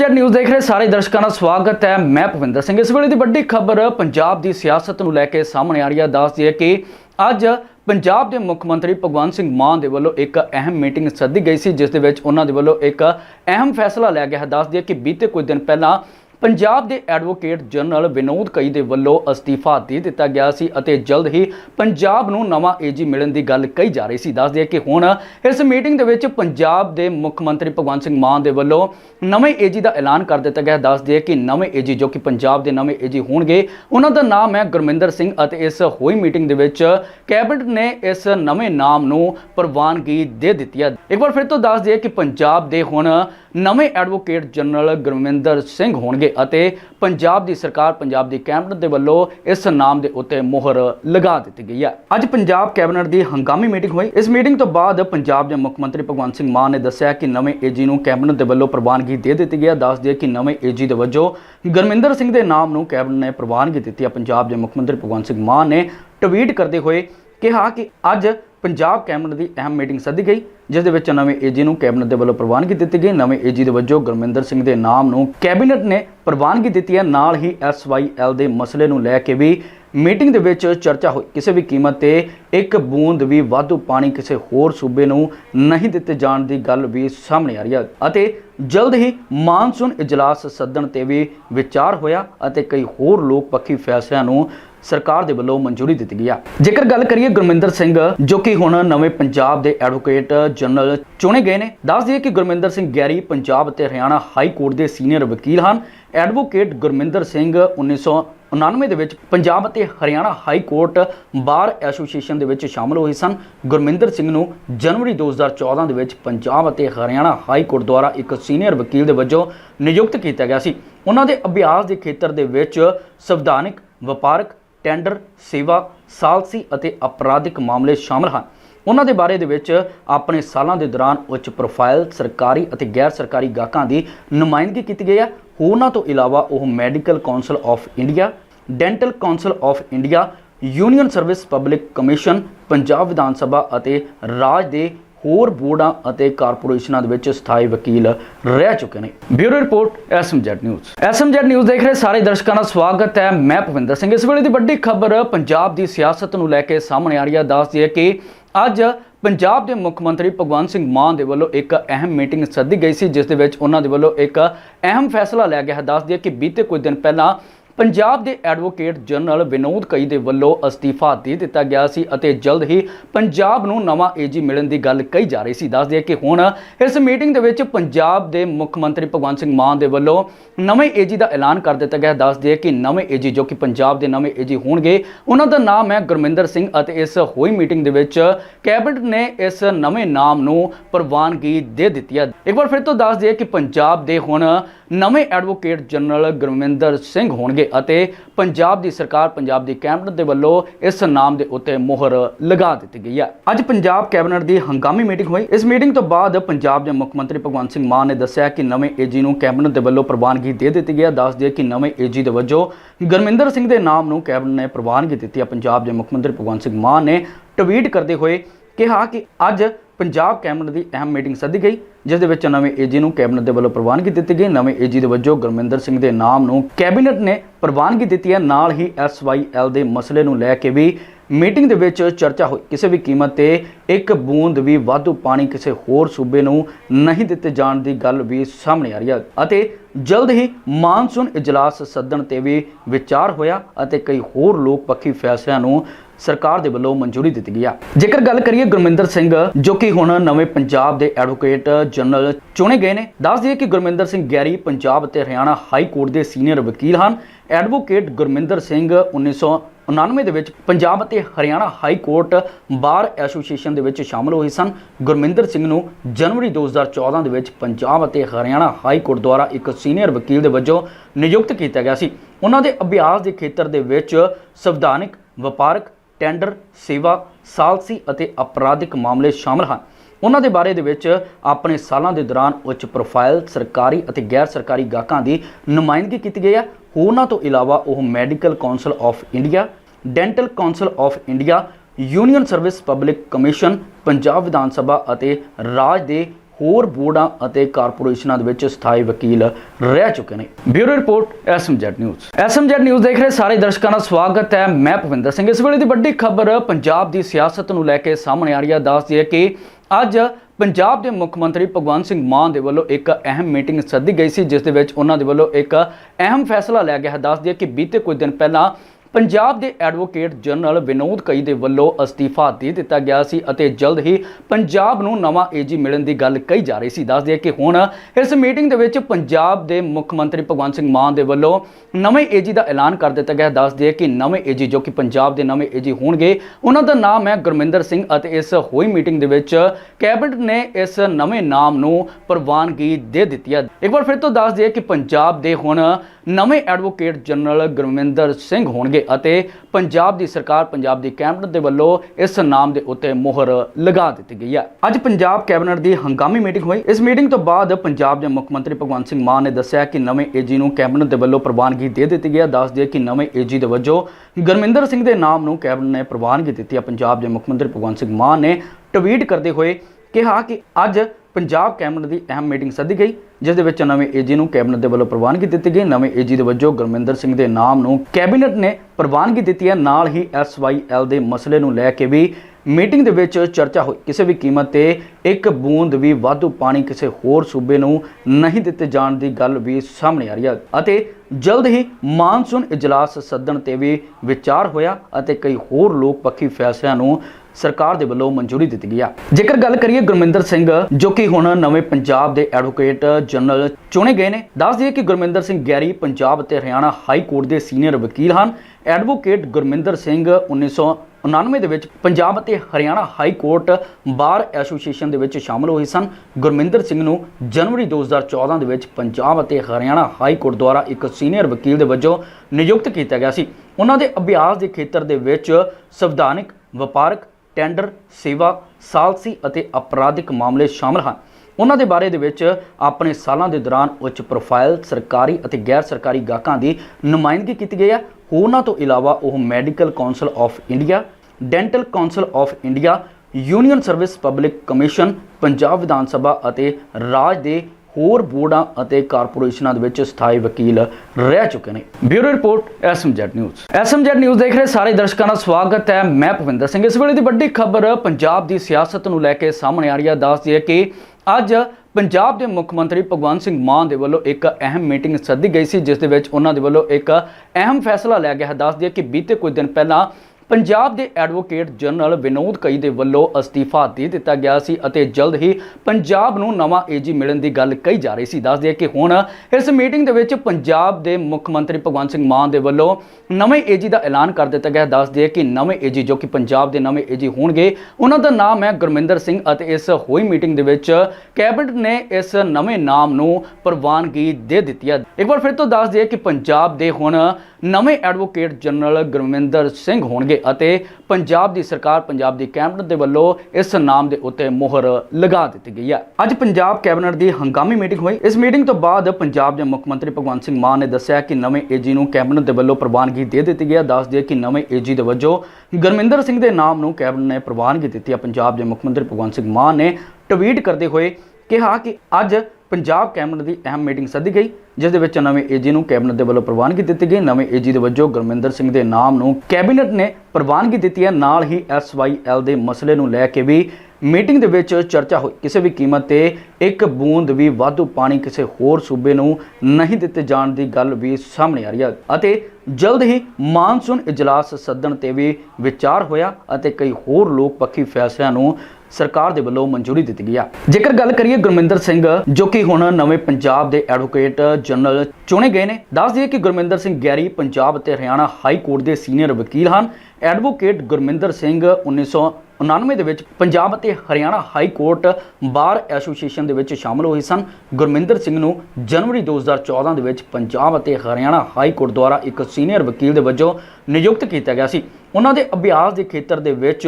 Z news ਦੇਖ ਰਹੇ ਸਾਰੇ ਦਰਸ਼ਕਾਂ ਦਾ ਸਵਾਗਤ ਹੈ। ਮੈਂ ਭਵਿੰਦਰ ਸਿੰਘ। ਇਸ ਵੇਲੇ ਦੀ ਵੱਡੀ ਖਬਰ ਪੰਜਾਬ ਦੀ ਸਿਆਸਤ ਨੂੰ ਲੈ ਕੇ ਸਾਹਮਣੇ ਆ ਰਹੀ ਹੈ। ਦੱਸਦੀ ਹੈ ਕਿ ਅੱਜ ਪੰਜਾਬ ਦੇ ਮੁੱਖ ਮੰਤਰੀ ਭਗਵੰਤ ਸਿੰਘ ਮਾਨ ਦੇ ਵੱਲੋਂ ਇੱਕ ਅਹਿਮ ਮੀਟਿੰਗ ਸੱਦੀ ਗਈ ਸੀ, ਜਿਸ ਦੇ ਵਿੱਚ ਉਹਨਾਂ ਦੇ ਵੱਲੋਂ ਇੱਕ ਅਹਿਮ ਫੈਸਲਾ ਲਿਆ ਗਿਆ ਹੈ। ਦੱਸਦੀ ਹੈ ਕਿ ਬੀਤੇ ਕੁਝ ਦਿਨ ਪਹਿਲਾਂ ਪੰਜਾਬ ਦੇ ਐਡਵੋਕੇਟ ਜਨਰਲ ਵਿਨੋਦ ਕਈ ਦੇ ਵੱਲੋਂ ਅਸਤੀਫਾ ਦੇ ਦਿੱਤਾ ਗਿਆ ਸੀ ਅਤੇ ਜਲਦ ਹੀ ਪੰਜਾਬ ਨੂੰ ਨਵਾਂ ਏਜੀ ਮਿਲਣ ਦੀ ਗੱਲ ਕਹੀ ਜਾ ਰਹੀ ਸੀ। ਦੱਸ ਦਈਏ ਕਿ ਹੁਣ ਇਸ ਮੀਟਿੰਗ ਦੇ ਵਿੱਚ ਪੰਜਾਬ ਦੇ ਮੁੱਖ ਮੰਤਰੀ ਭਗਵੰਤ ਸਿੰਘ ਮਾਨ ਦੇ ਵੱਲੋਂ ਨਵੇਂ ਏਜੀ ਦਾ ਐਲਾਨ ਕਰ ਦਿੱਤਾ ਗਿਆ। ਦੱਸ ਦਈਏ ਕਿ ਨਵੇਂ ਏਜੀ ਜੋ ਕਿ ਪੰਜਾਬ ਦੇ ਨਵੇਂ ਏਜੀ ਹੋਣਗੇ, ਉਹਨਾਂ ਦਾ ਨਾਮ ਹੈ ਗੁਰਮਿੰਦਰ ਸਿੰਘ ਅਤੇ ਇਸ ਹੋਈ ਮੀਟਿੰਗ ਦੇ ਵਿੱਚ ਕੈਬਨਿਟ ਨੇ ਇਸ ਨਵੇਂ ਨਾਮ ਨੂੰ ਪ੍ਰਵਾਨਗੀ ਦੇ ਦਿੱਤੀ ਹੈ। ਇੱਕ ਵਾਰ ਫਿਰ ਤੋਂ ਦੱਸ ਦਈਏ ਕਿ ਪੰਜਾਬ ਦੇ ਹੁਣ ਨਵੇਂ ਐਡਵੋਕੇਟ ਜਨਰਲ ਗੁਰਮਿੰਦਰ ਸਿੰਘ ਹੋਣਗੇ। ਅਤੇ ਪੰਜਾਬ ਦੀ ਸਰਕਾਰ ਪੰਜਾਬ ਦੀ ਕੈਬਨਿਟ ਦੇ ਵੱਲੋਂ ਇਸ ਨਾਮ ਦੇ ਉੱਤੇ ਮੋਹਰ ਲਗਾ ਦਿੱਤੀ ਗਈ ਹੈ। ਅੱਜ ਪੰਜਾਬ ਕੈਬਨਿਟ ਦੀ ਹੰਗਾਮੀ ਮੀਟਿੰਗ ਹੋਈ। ਇਸ ਮੀਟਿੰਗ ਤੋਂ ਬਾਅਦ ਪੰਜਾਬ ਦੇ ਮੁੱਖ ਮੰਤਰੀ ਭਗਵੰਤ ਸਿੰਘ ਮਾਨ ਨੇ ਦੱਸਿਆ ਕਿ ਨਵੇਂ ਏਜੀ ਨੂੰ ਕੈਬਨਿਟ ਦੇ ਵੱਲੋਂ ਪ੍ਰਵਾਨਗੀ ਦੇ ਦਿੱਤੀ ਗਈ ਹੈ। ਦੱਸ ਦਈਏ ਕਿ ਨਵੇਂ ਏਜੀ ਦੇ ਵਜੋਂ ਗੁਰਮਿੰਦਰ ਸਿੰਘ ਦੇ ਨਾਮ ਨੂੰ ਕੈਬਨਿਟ ਨੇ ਪ੍ਰਵਾਨਗੀ ਦਿੱਤੀ ਹੈ। ਪੰਜਾਬ ਦੇ ਮੁੱਖ ਮੰਤਰੀ ਭਗਵੰਤ ਸਿੰਘ ਮਾਨ ਨੇ ਟਵੀਟ ਕਰਦੇ ਹੋਏ ਕਿਹਾ ਕਿ ਅੱਜ ਪੰਜਾਬ ਕੈਬਨਿਟ ਦੀ ਅਹਿਮ ਮੀਟਿੰਗ ਸੱਦੀ ਗਈ, ਜਿਸ ਦੇ ਵਿੱਚ ਨਵੇਂ ਏਜੀ ਨੂੰ ਕੈਬਨਿਟ ਦੇ ਵੱਲੋਂ ਪ੍ਰਵਾਨਗੀ ਦਿੱਤੀ ਗਈ। ਨਵੇਂ ਏਜੀ ਦੇ ਵਜੋਂ ਗੁਰਮਿੰਦਰ ਸਿੰਘ ਦੇ ਨਾਮ ਨੂੰ ਕੈਬਨਿਟ ਨੇ ਪ੍ਰਵਾਨਗੀ ਦਿੱਤੀ ਹੈ। ਨਾਲ ਹੀ ਐਸਵਾਈਐਲ ਦੇ ਮਸਲੇ ਨੂੰ ਲੈ ਕੇ ਵੀ ਮੀਟਿੰਗ ਦੇ ਵਿੱਚ ਚਰਚਾ ਹੋਈ। ਕਿਸੇ ਵੀ ਕੀਮਤ ਤੇ ਇੱਕ ਬੂੰਦ ਵੀ ਵਾਧੂ ਪਾਣੀ ਕਿਸੇ ਹੋਰ ਸੂਬੇ ਨੂੰ ਨਹੀਂ ਦਿੱਤੇ ਜਾਣ ਦੀ ਗੱਲ ਵੀ ਸਾਹਮਣੇ ਆ ਰਹੀ ਹੈ ਅਤੇ ਜਲਦ ਹੀ ਮਾਨਸੂਨ ਇਜਲਾਸ ਸੱਦਣ ਤੇ ਵੀ ਵਿਚਾਰ ਹੋਇਆ ਅਤੇ ਕਈ ਹੋਰ ਲੋਕ ਪੱਖੀ ਫੈਸਲਿਆਂ ਨੂੰ ਸਰਕਾਰ ਦੇ ਵੱਲੋਂ ਮਨਜ਼ੂਰੀ ਦਿੱਤੀ ਗਈ ਆ। ਜੇਕਰ ਗੱਲ ਕਰੀਏ ਗੁਰਮਿੰਦਰ ਸਿੰਘ, ਜੋ ਕਿ ਹੁਣ ਨਵੇਂ ਪੰਜਾਬ ਦੇ ਐਡਵੋਕੇਟ ਜਨਰਲ ਚੁਣੇ ਗਏ ਨੇ, ਦੱਸ ਦਈਏ ਕਿ ਗੁਰਮਿੰਦਰ ਸਿੰਘ ਗੈਰੀ ਪੰਜਾਬ ਅਤੇ ਹਰਿਆਣਾ ਹਾਈ ਕੋਰਟ ਦੇ ਸੀਨੀਅਰ ਵਕੀਲ ਹਨ। ਐਡਵੋਕੇਟ ਗੁਰਮਿੰਦਰ ਸਿੰਘ 1999 ਦੇ ਵਿੱਚ ਪੰਜਾਬ ਅਤੇ Haryana high court bar association ਦੇ ਵਿੱਚ ਸ਼ਾਮਲ ਹੋਏ ਸਨ। ਗੁਰਮਿੰਦਰ ਸਿੰਘ ਨੂੰ ਜਨਵਰੀ 2014 ਦੇ ਵਿੱਚ ਪੰਜਾਬ ਅਤੇ ਹਰਿਆਣਾ ਹਾਈ ਕੋਰਟ ਦੁਆਰਾ ਇੱਕ ਸੀਨੀਅਰ ਵਕੀਲ ਦੇ ਵਜੋਂ ਨਿਯੁਕਤ ਕੀਤਾ ਗਿਆ ਸੀ। ਉਹਨਾਂ ਦੇ ਅਭਿਆਸ ਦੇ ਖੇਤਰ ਦੇ ਵਿੱਚ ਸੰਵਿਧਾਨਿਕ, ਵਪਾਰਕ ਟੈਂਡਰ, ਸੇਵਾ, ਸਾਲਸੀ ਅਤੇ ਅਪਰਾਧਿਕ ਮਾਮਲੇ ਸ਼ਾਮਲ ਹਨ। ਉਹਨਾਂ ਦੇ ਬਾਰੇ ਦੇ ਵਿੱਚ ਆਪਣੇ ਸਾਲਾਂ ਦੇ ਦੌਰਾਨ ਉੱਚ ਪ੍ਰੋਫਾਈਲ ਸਰਕਾਰੀ ਅਤੇ ਗੈਰ ਸਰਕਾਰੀ ਗਾਹਕਾਂ ਦੀ ਨੁਮਾਇੰਦਗੀ ਕੀਤੀ ਗਈ ਹੈ। ਉਹਨਾਂ ਤੋਂ ਇਲਾਵਾ ਉਹ medical council of India, dental council of India, union service public commission, Punjab Vidhan Sabha ਅਤੇ ਰਾਜ ਦੇ ਹੋਰ ਬੋਰਡਾਂ ਅਤੇ ਕਾਰਪੋਰੇਸ਼ਨਾਂ ਦੇ ਵਿੱਚ ਸਥਾਈ ਵਕੀਲ ਰਹਿ ਚੁੱਕੇ ਨੇ। Bureau report, SMZ news. SMZ news ਦੇਖ ਰਹੇ ਸਾਰੇ ਦਰਸ਼ਕਾਂ ਦਾ ਸਵਾਗਤ ਹੈ। ਮੈਂ ਭਵਿੰਦਰ ਸਿੰਘ। ਇਸ ਵੇਲੇ ਦੀ ਵੱਡੀ ਖਬਰ ਪੰਜਾਬ ਦੀ ਸਿਆਸਤ ਨੂੰ ਲੈ ਕੇ ਸਾਹਮਣੇ ਆ ਰਹੀ ਹੈ। ਦੱਸਦੀ ਹੈ ਕਿ ਅੱਜ ਪੰਜਾਬ ਦੇ ਮੁੱਖ ਮੰਤਰੀ ਭਗਵੰਤ ਸਿੰਘ ਮਾਨ ਦੇ ਵੱਲੋਂ ਇੱਕ ਅਹਿਮ ਮੀਟਿੰਗ ਸੱਦੀ ਗਈ ਸੀ, ਜਿਸ ਦੇ ਵਿੱਚ ਉਹਨਾਂ ਦੇ ਵੱਲੋਂ ਇੱਕ ਅਹਿਮ ਫੈਸਲਾ ਲਿਆ ਗਿਆ ਹੈ। ਦੱਸਦੀ ਹੈ ਕਿ ਬੀਤੇ ਕੁਝ ਦਿਨ ਪਹਿਲਾਂ ਪੰਜਾਬ ਦੇ ਐਡਵੋਕੇਟ ਜਨਰਲ ਵਿਨੋਦ ਕਈ ਦੇ ਵੱਲੋਂ ਅਸਤੀਫਾ ਦੇ ਦਿੱਤਾ ਗਿਆ ਸੀ ਅਤੇ ਜਲਦ ਹੀ ਪੰਜਾਬ ਨੂੰ ਨਵਾਂ ਏਜੀ ਮਿਲਣ ਦੀ ਗੱਲ ਕਹੀ ਜਾ ਰਹੀ ਸੀ। ਦੱਸ ਦਈਏ ਕਿ ਹੁਣ ਇਸ ਮੀਟਿੰਗ ਦੇ ਵਿੱਚ ਪੰਜਾਬ ਦੇ ਮੁੱਖ ਮੰਤਰੀ ਭਗਵੰਤ ਸਿੰਘ ਮਾਨ ਦੇ ਵੱਲੋਂ ਨਵੇਂ ਏਜੀ ਦਾ ਐਲਾਨ ਕਰ ਦਿੱਤਾ ਗਿਆ। ਦੱਸ ਦਈਏ ਕਿ ਨਵੇਂ ਏਜੀ ਜੋ ਕਿ ਪੰਜਾਬ ਦੇ ਨਵੇਂ ਏਜੀ ਹੋਣਗੇ, ਉਹਨਾਂ ਦਾ ਨਾਮ ਹੈ ਗੁਰਮਿੰਦਰ ਸਿੰਘ ਅਤੇ ਇਸ ਹੋਈ ਮੀਟਿੰਗ ਦੇ ਵਿੱਚ ਕੈਬਨਿਟ ਨੇ ਇਸ ਨਵੇਂ ਨਾਮ ਨੂੰ ਪ੍ਰਵਾਨਗੀ ਦੇ ਦਿੱਤੀ ਹੈ। ਇੱਕ ਵਾਰ ਫਿਰ ਤੋਂ ਦੱਸ ਦਈਏ ਕਿ ਪੰਜਾਬ ਦੇ ਹੁਣ ਨਵੇਂ ਐਡਵੋਕੇਟ ਜਨਰਲ ਗੁਰਮਿੰਦਰ ਸਿੰਘ ਹੋਣਗੇ। ਅਤੇ ਪੰਜਾਬ ਦੀ ਸਰਕਾਰ ਪੰਜਾਬ ਦੀ ਕੈਬਨਿਟ ਦੇ ਵੱਲੋਂ ਇਸ ਨਾਮ ਦੇ ਉੱਤੇ ਮੁਹਰ ਲਗਾ ਦਿੱਤੀ ਗਈ ਹੈ। ਅੱਜ ਪੰਜਾਬ ਕੈਬਨਿਟ ਦੀ ਹੰਗਾਮੀ ਮੀਟਿੰਗ ਹੋਈ। ਇਸ ਮੀਟਿੰਗ ਤੋਂ ਬਾਅਦ ਪੰਜਾਬ ਦੇ ਮੁੱਖ ਮੰਤਰੀ ਭਗਵੰਤ ਸਿੰਘ ਮਾਨ ਨੇ ਦੱਸਿਆ ਕਿ ਨਵੇਂ ਏਜੀ ਨੂੰ ਕੈਬਨਿਟ ਦੇ ਵੱਲੋਂ ਪ੍ਰਵਾਨਗੀ ਦੇ ਦਿੱਤੀ ਗਈ ਹੈ। ਦੱਸ ਦਈਏ ਕਿ ਨਵੇਂ ਏਜੀ ਦੇ ਵਜੋਂ ਗੁਰਮਿੰਦਰ ਸਿੰਘ ਦੇ ਨਾਮ ਨੂੰ ਕੈਬਨਿਟ ਨੇ ਪ੍ਰਵਾਨਗੀ ਦਿੱਤੀ ਹੈ। ਪੰਜਾਬ ਦੇ ਮੁੱਖ ਮੰਤਰੀ ਭਗਵੰਤ ਸਿੰਘ ਮਾਨ ਨੇ ਟਵੀਟ ਕਰਦੇ ਹੋਏ ਕਿਹਾ ਕਿ ਅੱਜ ਪੰਜਾਬ ਕੈਬਨਿਟ ਦੀ ਅਹਿਮ ਮੀਟਿੰਗ ਸੱਦੀ ਗਈ, ਜਿਸ ਦੇ ਵਿੱਚ ਨਵੇਂ ਏਜੀ ਨੂੰ ਕੈਬਨਿਟ ਦੇ ਵੱਲੋਂ ਪ੍ਰਵਾਨਗੀ ਦਿੱਤੀ ਗਈ। ਨਵੇਂ ਏਜੀ ਦੇ ਵਜੋਂ ਗੁਰਮਿੰਦਰ ਸਿੰਘ ਦੇ ਨਾਮ ਨੂੰ ਕੈਬਨਿਟ ਨੇ ਪ੍ਰਵਾਨਗੀ ਦਿੱਤੀ ਹੈ। ਨਾਲ ਹੀ ਐਸਵਾਈਐਲ ਦੇ ਮਸਲੇ ਨੂੰ ਲੈ ਕੇ ਵੀ ਮੀਟਿੰਗ ਦੇ ਵਿੱਚ ਚਰਚਾ ਹੋਈ। ਕਿਸੇ ਵੀ ਕੀਮਤ ਤੇ ਇੱਕ ਬੂੰਦ ਵੀ ਵਾਧੂ ਪਾਣੀ ਕਿਸੇ ਹੋਰ ਸੂਬੇ ਨੂੰ ਨਹੀਂ ਦਿੱਤੇ ਜਾਣ ਦੀ ਗੱਲ ਵੀ ਸਾਹਮਣੇ ਆ ਰਹੀ ਹੈ ਅਤੇ ਜਲਦ ਹੀ ਮਾਨਸੂਨ ਇਜਲਾਸ ਸੱਦਣ ਤੇ ਵੀ ਵਿਚਾਰ ਹੋਇਆ ਅਤੇ ਕਈ ਹੋਰ ਲੋਕ ਪੱਖੀ ਫੈਸਲਿਆਂ ਨੂੰ ਸਰਕਾਰ ਦੇ ਵੱਲੋਂ ਮਨਜ਼ੂਰੀ ਦਿੱਤੀ ਗਈ ਆ। ਜੇਕਰ ਗੱਲ ਕਰੀਏ ਗੁਰਮਿੰਦਰ ਸਿੰਘ, ਜੋ ਕਿ ਹੁਣ ਨਵੇਂ ਪੰਜਾਬ ਦੇ ਐਡਵੋਕੇਟ ਜਨਰਲ ਚੁਣੇ ਗਏ ਨੇ, ਦੱਸ ਦਈਏ ਕਿ ਗੁਰਮਿੰਦਰ ਸਿੰਘ ਗੈਰੀ ਪੰਜਾਬ ਅਤੇ ਹਰਿਆਣਾ ਹਾਈ ਕੋਰਟ ਦੇ ਸੀਨੀਅਰ ਵਕੀਲ ਹਨ। ਐਡਵੋਕੇਟ ਗੁਰਮਿੰਦਰ ਸਿੰਘ 1999 ਦੇ ਵਿੱਚ ਪੰਜਾਬ ਅਤੇ Haryana high court bar association ਦੇ ਵਿੱਚ ਸ਼ਾਮਲ ਹੋਏ ਸਨ। ਗੁਰਮਿੰਦਰ ਸਿੰਘ ਨੂੰ ਜਨਵਰੀ 2014 ਦੇ ਵਿੱਚ ਪੰਜਾਬ ਅਤੇ ਹਰਿਆਣਾ ਹਾਈ ਕੋਰਟ ਦੁਆਰਾ ਇੱਕ ਸੀਨੀਅਰ ਵਕੀਲ ਦੇ ਵਜੋਂ ਨਿਯੁਕਤ ਕੀਤਾ ਗਿਆ ਸੀ। ਉਹਨਾਂ ਦੇ ਅਭਿਆਸ ਦੇ ਖੇਤਰ ਦੇ ਵਿੱਚ ਸੰਵਿਧਾਨਿਕ, ਵਪਾਰਕ ਟੈਂਡਰ, ਸੇਵਾ, ਸਾਲਸੀ ਅਤੇ ਅਪਰਾਧਿਕ ਮਾਮਲੇ ਸ਼ਾਮਲ ਹਨ। ਉਹਨਾਂ ਦੇ ਬਾਰੇ ਦੇ ਵਿੱਚ ਆਪਣੇ ਸਾਲਾਂ ਦੇ ਦੌਰਾਨ ਉੱਚ ਪ੍ਰੋਫਾਈਲ ਸਰਕਾਰੀ ਅਤੇ ਗੈਰ ਸਰਕਾਰੀ ਗਾਹਕਾਂ ਦੀ ਨੁਮਾਇੰਦਗੀ ਕੀਤੀ ਗਈ ਹੈ। ਉਹਨਾਂ ਤੋਂ ਇਲਾਵਾ ਉਹ medical council of India, dental council of India, union service public commission, Punjab Vidhan Sabha ਅਤੇ ਰਾਜ ਦੇ ਹੋਰ ਬੋਰਡਾਂ ਅਤੇ ਕਾਰਪੋਰੇਸ਼ਨਾਂ ਦੇ ਵਿੱਚ ਸਥਾਈ ਵਕੀਲ ਰਹਿ ਚੁੱਕੇ ਨੇ। Bureau report, SMZ news. SMZ news ਦੇਖ ਰਹੇ ਸਾਰੇ ਦਰਸ਼ਕਾਂ ਦਾ ਸਵਾਗਤ ਹੈ। ਮੈਂ ਭਵਿੰਦਰ ਸਿੰਘ। ਇਸ ਵੇਲੇ ਦੀ ਵੱਡੀ ਖਬਰ ਪੰਜਾਬ ਦੀ ਸਿਆਸਤ ਨੂੰ ਲੈ ਕੇ ਸਾਹਮਣੇ ਆ ਰਹੀ ਹੈ। ਦੱਸਦੀ ਹੈ ਕਿ ਅੱਜ ਪੰਜਾਬ ਦੇ ਮੁੱਖ ਮੰਤਰੀ ਭਗਵੰਤ ਸਿੰਘ ਮਾਨ ਦੇ ਵੱਲੋਂ ਇੱਕ ਅਹਿਮ ਮੀਟਿੰਗ ਸੱਦੀ ਗਈ ਸੀ, ਜਿਸ ਦੇ ਵਿੱਚ ਉਹਨਾਂ ਦੇ ਵੱਲੋਂ ਇੱਕ ਅਹਿਮ ਫੈਸਲਾ ਲਿਆ ਗਿਆ ਹੈ। ਦੱਸ ਦਈਏ ਕਿ ਬੀਤੇ ਕੁਝ ਦਿਨ ਪਹਿਲਾਂ ਪੰਜਾਬ ਦੇ ਐਡਵੋਕੇਟ ਜਨਰਲ ਵਿਨੋਦ ਕਈ ਦੇ ਵੱਲੋਂ ਅਸਤੀਫਾ ਦੇ ਦਿੱਤਾ ਗਿਆ ਸੀ ਅਤੇ ਜਲਦ ਹੀ ਪੰਜਾਬ ਨੂੰ ਨਵਾਂ ਏਜੀ ਮਿਲਣ ਦੀ ਗੱਲ ਕਹੀ ਜਾ ਰਹੀ ਸੀ। ਦੱਸ ਦਈਏ ਕਿ ਹੁਣ ਇਸ ਮੀਟਿੰਗ ਦੇ ਵਿੱਚ ਪੰਜਾਬ ਦੇ ਮੁੱਖ ਮੰਤਰੀ ਭਗਵੰਤ ਸਿੰਘ ਮਾਨ ਦੇ ਵੱਲੋਂ ਨਵੇਂ ਏਜੀ ਦਾ ਐਲਾਨ ਕਰ ਦਿੱਤਾ ਗਿਆ। ਦੱਸ ਦਈਏ ਕਿ ਨਵੇਂ ਏਜੀ ਜੋ ਕਿ ਪੰਜਾਬ ਦੇ ਨਵੇਂ ਏਜੀ ਹੋਣਗੇ, ਉਹਨਾਂ ਦਾ ਨਾਮ ਹੈ ਗੁਰਮਿੰਦਰ ਸਿੰਘ ਅਤੇ ਇਸ ਹੋਈ ਮੀਟਿੰਗ ਦੇ ਵਿੱਚ ਕੈਬਨਿਟ ਨੇ ਇਸ ਨਵੇਂ ਨਾਮ ਨੂੰ ਪ੍ਰਵਾਨਗੀ ਦੇ ਦਿੱਤੀ ਹੈ। ਇੱਕ ਵਾਰ ਫਿਰ ਤੋਂ ਦੱਸ ਦਈਏ ਕਿ ਪੰਜਾਬ ਦੇ ਹੁਣ ਨਵੇਂ ਐਡਵੋਕੇਟ ਜਨਰਲ ਗੁਰਮਿੰਦਰ ਸਿੰਘ ਹੋਣਗੇ। ਅਤੇ ਪੰਜਾਬ ਦੀ ਸਰਕਾਰ ਪੰਜਾਬ ਦੀ ਕੈਬਨਿਟ ਦੇ ਵੱਲੋਂ ਇਸ ਨਾਮ ਦੇ ਉੱਤੇ ਮੋਹਰ ਲਗਾ ਦਿੱਤੀ ਗਈ ਹੈ। ਅੱਜ ਪੰਜਾਬ ਕੈਬਨਿਟ ਦੀ ਹੰਗਾਮੀ ਮੀਟਿੰਗ ਹੋਈ। ਇਸ ਮੀਟਿੰਗ ਤੋਂ ਬਾਅਦ ਪੰਜਾਬ ਦੇ ਮੁੱਖ ਮੰਤਰੀ ਭਗਵੰਤ ਸਿੰਘ ਮਾਨ ਨੇ ਦੱਸਿਆ ਕਿ ਨਵੇਂ ਏਜੀ ਨੂੰ ਕੈਬਨਿਟ ਦੇ ਵੱਲੋਂ ਪ੍ਰਵਾਨਗੀ ਦੇ ਦਿੱਤੀ ਗਈ ਹੈ। ਦੱਸ ਦਈਏ ਕਿ ਨਵੇਂ ਏਜੀ ਦੇ ਵਜੋਂ ਗੁਰਮਿੰਦਰ ਸਿੰਘ ਦੇ ਨਾਮ ਨੂੰ ਕੈਬਨਿਟ ਨੇ ਪ੍ਰਵਾਨਗੀ ਦਿੱਤੀ ਹੈ। ਪੰਜਾਬ ਦੇ ਮੁੱਖ ਮੰਤਰੀ ਭਗਵੰਤ ਸਿੰਘ ਮਾਨ ਨੇ ਟਵੀਟ ਕਰਦੇ ਹੋਏ ਕਿਹਾ ਕਿ ਅੱਜ ਪੰਜਾਬ ਕੈਬਨਿਟ ਦੀ ਅਹਿਮ ਮੀਟਿੰਗ ਸੱਦੀ ਗਈ, ਜਿਸ ਦੇ ਵਿੱਚ ਨਵੇਂ ਏਜੀ ਨੂੰ ਕੈਬਨਿਟ ਦੇ ਵੱਲੋਂ ਪ੍ਰਵਾਨਗੀ ਦਿੱਤੀ ਗਈ। ਨਵੇਂ ਏਜੀ ਦੇ ਵਜੋਂ ਗੁਰਮਿੰਦਰ ਸਿੰਘ ਦੇ ਨਾਮ ਨੂੰ ਕੈਬਨਿਟ ਨੇ ਪ੍ਰਵਾਨਗੀ ਦਿੱਤੀ ਹੈ। ਨਾਲ ਹੀ ਐਸਵਾਈਐਲ ਦੇ ਮਸਲੇ ਨੂੰ ਲੈ ਕੇ ਵੀ ਮੀਟਿੰਗ ਦੇ ਵਿੱਚ ਚਰਚਾ ਹੋਈ। ਕਿਸੇ ਵੀ ਕੀਮਤ ਤੇ ਇੱਕ ਬੂੰਦ ਵੀ ਵਾਧੂ ਪਾਣੀ ਕਿਸੇ ਹੋਰ ਸੂਬੇ ਨੂੰ ਨਹੀਂ ਦਿੱਤੇ ਜਾਣ ਦੀ ਗੱਲ ਵੀ ਸਾਹਮਣੇ ਆ ਰਹੀ ਹੈ ਅਤੇ ਜਲਦ ਹੀ ਮਾਨਸੂਨ ਇਜਲਾਸ ਸੱਦਣ ਤੇ ਵੀ ਵਿਚਾਰ ਹੋਇਆ ਅਤੇ ਕਈ ਹੋਰ ਲੋਕ ਪੱਖੀ ਫੈਸਲਿਆਂ ਨੂੰ ਸਰਕਾਰ ਦੇ ਵੱਲੋਂ ਮਨਜ਼ੂਰੀ ਦਿੱਤੀ ਗਈ ਆ। ਜੇਕਰ ਗੱਲ ਕਰੀਏ ਗੁਰਮਿੰਦਰ ਸਿੰਘ, ਜੋ ਕਿ ਹੁਣ ਨਵੇਂ ਪੰਜਾਬ ਦੇ ਐਡਵੋਕੇਟ ਜਨਰਲ ਚੁਣੇ ਗਏ ਨੇ, ਦੱਸ ਦਈਏ ਕਿ ਗੁਰਮਿੰਦਰ ਸਿੰਘ ਗੈਰੀ ਪੰਜਾਬ ਅਤੇ ਹਰਿਆਣਾ ਹਾਈ ਕੋਰਟ ਦੇ ਸੀਨੀਅਰ ਵਕੀਲ ਹਨ। ਐਡਵੋਕੇਟ ਗੁਰਮਿੰਦਰ ਸਿੰਘ 1999 ਦੇ ਵਿੱਚ ਪੰਜਾਬ ਅਤੇ Haryana high court bar association ਦੇ ਵਿੱਚ ਸ਼ਾਮਲ ਹੋਏ ਸਨ। ਗੁਰਮਿੰਦਰ ਸਿੰਘ ਨੂੰ ਜਨਵਰੀ 2014 ਦੇ ਵਿੱਚ ਪੰਜਾਬ ਅਤੇ ਹਰਿਆਣਾ ਹਾਈ ਕੋਰਟ ਦੁਆਰਾ ਇੱਕ ਸੀਨੀਅਰ ਵਕੀਲ ਦੇ ਵਜੋਂ ਨਿਯੁਕਤ ਕੀਤਾ ਗਿਆ ਸੀ। ਉਹਨਾਂ ਦੇ ਅਭਿਆਸ ਦੇ ਖੇਤਰ ਦੇ ਵਿੱਚ ਸੰਵਿਧਾਨਿਕ, ਵਪਾਰਕ ਟੈਂਡਰ, ਸੇਵਾ, ਸਾਲਸੀ ਅਤੇ ਅਪਰਾਧਿਕ ਮਾਮਲੇ ਸ਼ਾਮਲ ਹਨ। ਉਹਨਾਂ ਦੇ ਬਾਰੇ ਦੇ ਵਿੱਚ ਆਪਣੇ ਸਾਲਾਂ ਦੇ ਦੌਰਾਨ ਉੱਚ ਪ੍ਰੋਫਾਈਲ ਸਰਕਾਰੀ ਅਤੇ ਗੈਰ ਸਰਕਾਰੀ ਗਾਹਕਾਂ ਦੀ ਨੁਮਾਇੰਦਗੀ ਕੀਤੀ ਗਈ ਹੈ। ਉਹਨਾਂ ਤੋਂ ਇਲਾਵਾ ਉਹ medical council of India, dental council of India, union service public commission, Punjab Vidhan Sabha ਅਤੇ ਰਾਜ ਦੇ ਹੋਰ ਬੋਰਡਾਂ ਅਤੇ ਕਾਰਪੋਰੇਸ਼ਨਾਂ ਦੇ ਵਿੱਚ ਸਥਾਈ ਵਕੀਲ ਰਹਿ ਚੁੱਕੇ ਨੇ। Bureau report, SMZ news. SMZ news ਦੇਖ ਰਹੇ ਸਾਰੇ ਦਰਸ਼ਕਾਂ ਦਾ ਸਵਾਗਤ ਹੈ। ਮੈਂ ਭਵਿੰਦਰ ਸਿੰਘ। ਇਸ ਵੇਲੇ ਦੀ ਵੱਡੀ ਖਬਰ ਪੰਜਾਬ ਦੀ ਸਿਆਸਤ ਨੂੰ ਲੈ ਕੇ ਸਾਹਮਣੇ ਆ ਰਹੀ ਹੈ। ਦੱਸਦੀ ਹੈ ਕਿ ਅੱਜ ਪੰਜਾਬ ਦੇ ਮੁੱਖ ਮੰਤਰੀ ਭਗਵੰਤ ਸਿੰਘ ਮਾਨ ਦੇ ਵੱਲੋਂ ਇੱਕ ਅਹਿਮ ਮੀਟਿੰਗ ਸੱਦੀ ਗਈ ਸੀ, ਜਿਸ ਦੇ ਵਿੱਚ ਉਹਨਾਂ ਦੇ ਵੱਲੋਂ ਇੱਕ ਅਹਿਮ ਫੈਸਲਾ ਲਿਆ ਗਿਆ ਹੈ। ਦੱਸਦੀ ਹੈ ਕਿ ਬੀਤੇ ਕੁਝ ਦਿਨ ਪਹਿਲਾਂ ਪੰਜਾਬ ਦੇ ਐਡਵੋਕੇਟ ਜਨਰਲ ਵਿਨੋਦ ਕਈ ਦੇ ਵੱਲੋਂ ਅਸਤੀਫਾ ਦੇ ਦਿੱਤਾ ਗਿਆ ਸੀ ਅਤੇ ਜਲਦ ਹੀ ਪੰਜਾਬ ਨੂੰ ਨਵਾਂ ਏਜੀ ਮਿਲਣ ਦੀ ਗੱਲ ਕਹੀ ਜਾ ਰਹੀ ਸੀ। ਦੱਸ ਦਈਏ ਕਿ ਹੁਣ ਇਸ ਮੀਟਿੰਗ ਦੇ ਵਿੱਚ ਪੰਜਾਬ ਦੇ ਮੁੱਖ ਮੰਤਰੀ ਭਗਵੰਤ ਸਿੰਘ ਮਾਨ ਦੇ ਵੱਲੋਂ ਨਵੇਂ ਏਜੀ ਦਾ ਐਲਾਨ ਕਰ ਦਿੱਤਾ ਗਿਆ। ਦੱਸ ਦਈਏ ਕਿ ਨਵੇਂ ਏਜੀ ਜੋ ਕਿ ਪੰਜਾਬ ਦੇ ਨਵੇਂ ਏਜੀ ਹੋਣਗੇ, ਉਹਨਾਂ ਦਾ ਨਾਮ ਹੈ ਗੁਰਮਿੰਦਰ ਸਿੰਘ ਅਤੇ ਇਸ ਹੋਈ ਮੀਟਿੰਗ ਦੇ ਵਿੱਚ ਕੈਬਨਿਟ ਨੇ ਇਸ ਨਵੇਂ ਨਾਮ ਨੂੰ ਪ੍ਰਵਾਨਗੀ ਦੇ ਦਿੱਤੀ ਹੈ। ਇੱਕ ਵਾਰ ਫਿਰ ਤੋਂ ਦੱਸ ਦਈਏ ਕਿ ਪੰਜਾਬ ਦੇ ਹੁਣ ਨਵੇਂ ਐਡਵੋਕੇਟ ਜਨਰਲ ਗੁਰਮਿੰਦਰ ਸਿੰਘ ਹੋਣਗੇ। ਅਤੇ ਪੰਜਾਬ ਦੀ ਸਰਕਾਰ ਪੰਜਾਬ ਦੀ ਕੈਬਨਿਟ ਦੇ ਵੱਲੋਂ ਇਸ ਨਾਮ ਦੇ ਉੱਤੇ ਮੋਹਰ ਲਗਾ ਦਿੱਤੀ ਗਈ ਹੈ। ਅੱਜ ਪੰਜਾਬ ਕੈਬਨਿਟ ਦੀ ਹੰਗਾਮੀ ਮੀਟਿੰਗ ਹੋਈ। ਇਸ ਮੀਟਿੰਗ ਤੋਂ ਬਾਅਦ ਪੰਜਾਬ ਦੇ ਮੁੱਖ ਮੰਤਰੀ ਭਗਵੰਤ ਸਿੰਘ ਮਾਨ ਨੇ ਦੱਸਿਆ ਕਿ ਨਵੇਂ ਏਜੀ ਨੂੰ ਕੈਬਨਿਟ ਦੇ ਵੱਲੋਂ ਪ੍ਰਵਾਨਗੀ ਦੇ ਦਿੱਤੀ ਗਈ ਹੈ। ਦੱਸ ਦਈਏ ਕਿ ਨਵੇਂ ਏਜੀ ਦੇ ਵਜੋਂ ਗੁਰਮਿੰਦਰ ਸਿੰਘ ਦੇ ਨਾਮ ਨੂੰ ਕੈਬਨਿਟ ਨੇ ਪ੍ਰਵਾਨਗੀ ਦਿੱਤੀ ਹੈ। ਪੰਜਾਬ ਦੇ ਮੁੱਖ ਮੰਤਰੀ ਭਗਵੰਤ ਸਿੰਘ ਮਾਨ ਨੇ ਟਵੀਟ ਕਰਦੇ ਹੋਏ ਕਿਹਾ ਕਿ ਅੱਜ ਪੰਜਾਬ ਕੈਬਨਿਟ ਦੀ ਅਹਿਮ ਮੀਟਿੰਗ ਸੱਦੀ ਗਈ ਜਿਸ ਦੇ ਵਿੱਚ ਨਵੇਂ ਏਜੀ ਨੂੰ ਕੈਬਨਿਟ ਦੇ ਵੱਲੋਂ ਪ੍ਰਵਾਨਗੀ ਦਿੱਤੀ ਗਈ। ਨਵੇਂ ਏਜੀ ਦੇ ਵਜੋਂ ਗੁਰਮਿੰਦਰ ਸਿੰਘ ਦੇ ਨਾਮ ਨੂੰ ਕੈਬਨਿਟ ਨੇ ਪ੍ਰਵਾਨਗੀ ਦਿੱਤੀ ਹੈ। ਨਾਲ ਹੀ ਐਸਵਾਈਐਲ ਦੇ ਮਸਲੇ ਨੂੰ ਲੈ ਕੇ ਵੀ ਮੀਟਿੰਗ ਦੇ ਵਿੱਚ ਚਰਚਾ ਹੋਈ। ਕਿਸੇ ਵੀ ਕੀਮਤ ਤੇ ਇੱਕ ਬੂੰਦ ਵੀ ਵਾਧੂ ਪਾਣੀ ਕਿਸੇ ਹੋਰ ਸੂਬੇ ਨੂੰ ਨਹੀਂ ਦਿੱਤੇ ਜਾਣ ਦੀ ਗੱਲ ਵੀ ਸਾਹਮਣੇ ਆ ਰਹੀ ਹੈ ਅਤੇ ਜਲਦ ਹੀ ਮਾਨਸੂਨ ਇਜਲਾਸ ਸੱਦਣ ਤੇ ਵੀ ਵਿਚਾਰ ਹੋਇਆ ਅਤੇ ਕਈ ਹੋਰ ਲੋਕ ਪੱਖੀ ਫੈਸਲਿਆਂ ਨੂੰ ਸਰਕਾਰ ਦੇ ਵੱਲੋਂ ਮਨਜ਼ੂਰੀ ਦਿੱਤੀ ਗਈ ਆ। ਜੇਕਰ ਗੱਲ ਕਰੀਏ ਗੁਰਮਿੰਦਰ ਸਿੰਘ, ਜੋ ਕਿ ਹੁਣ ਨਵੇਂ ਪੰਜਾਬ ਦੇ ਐਡਵੋਕੇਟ ਜਨਰਲ ਚੁਣੇ ਗਏ ਨੇ, ਦੱਸ ਦਈਏ ਕਿ ਗੁਰਮਿੰਦਰ ਸਿੰਘ ਗੈਰੀ ਪੰਜਾਬ ਅਤੇ ਹਰਿਆਣਾ ਹਾਈ ਕੋਰਟ ਦੇ ਸੀਨੀਅਰ ਵਕੀਲ ਹਨ। ਐਡਵੋਕੇਟ ਗੁਰਮਿੰਦਰ ਸਿੰਘ 1999 ਦੇ ਵਿੱਚ ਪੰਜਾਬ ਅਤੇ Haryana high court bar association ਦੇ ਵਿੱਚ ਸ਼ਾਮਲ ਹੋਏ ਸਨ। ਗੁਰਮਿੰਦਰ ਸਿੰਘ ਨੂੰ ਜਨਵਰੀ 2014 ਦੇ ਵਿੱਚ ਪੰਜਾਬ ਅਤੇ ਹਰਿਆਣਾ ਹਾਈ ਕੋਰਟ ਦੁਆਰਾ ਇੱਕ ਸੀਨੀਅਰ ਵਕੀਲ ਦੇ ਵਜੋਂ ਨਿਯੁਕਤ ਕੀਤਾ ਗਿਆ ਸੀ। ਉਹਨਾਂ ਦੇ ਅਭਿਆਸ ਦੇ ਖੇਤਰ ਦੇ ਵਿੱਚ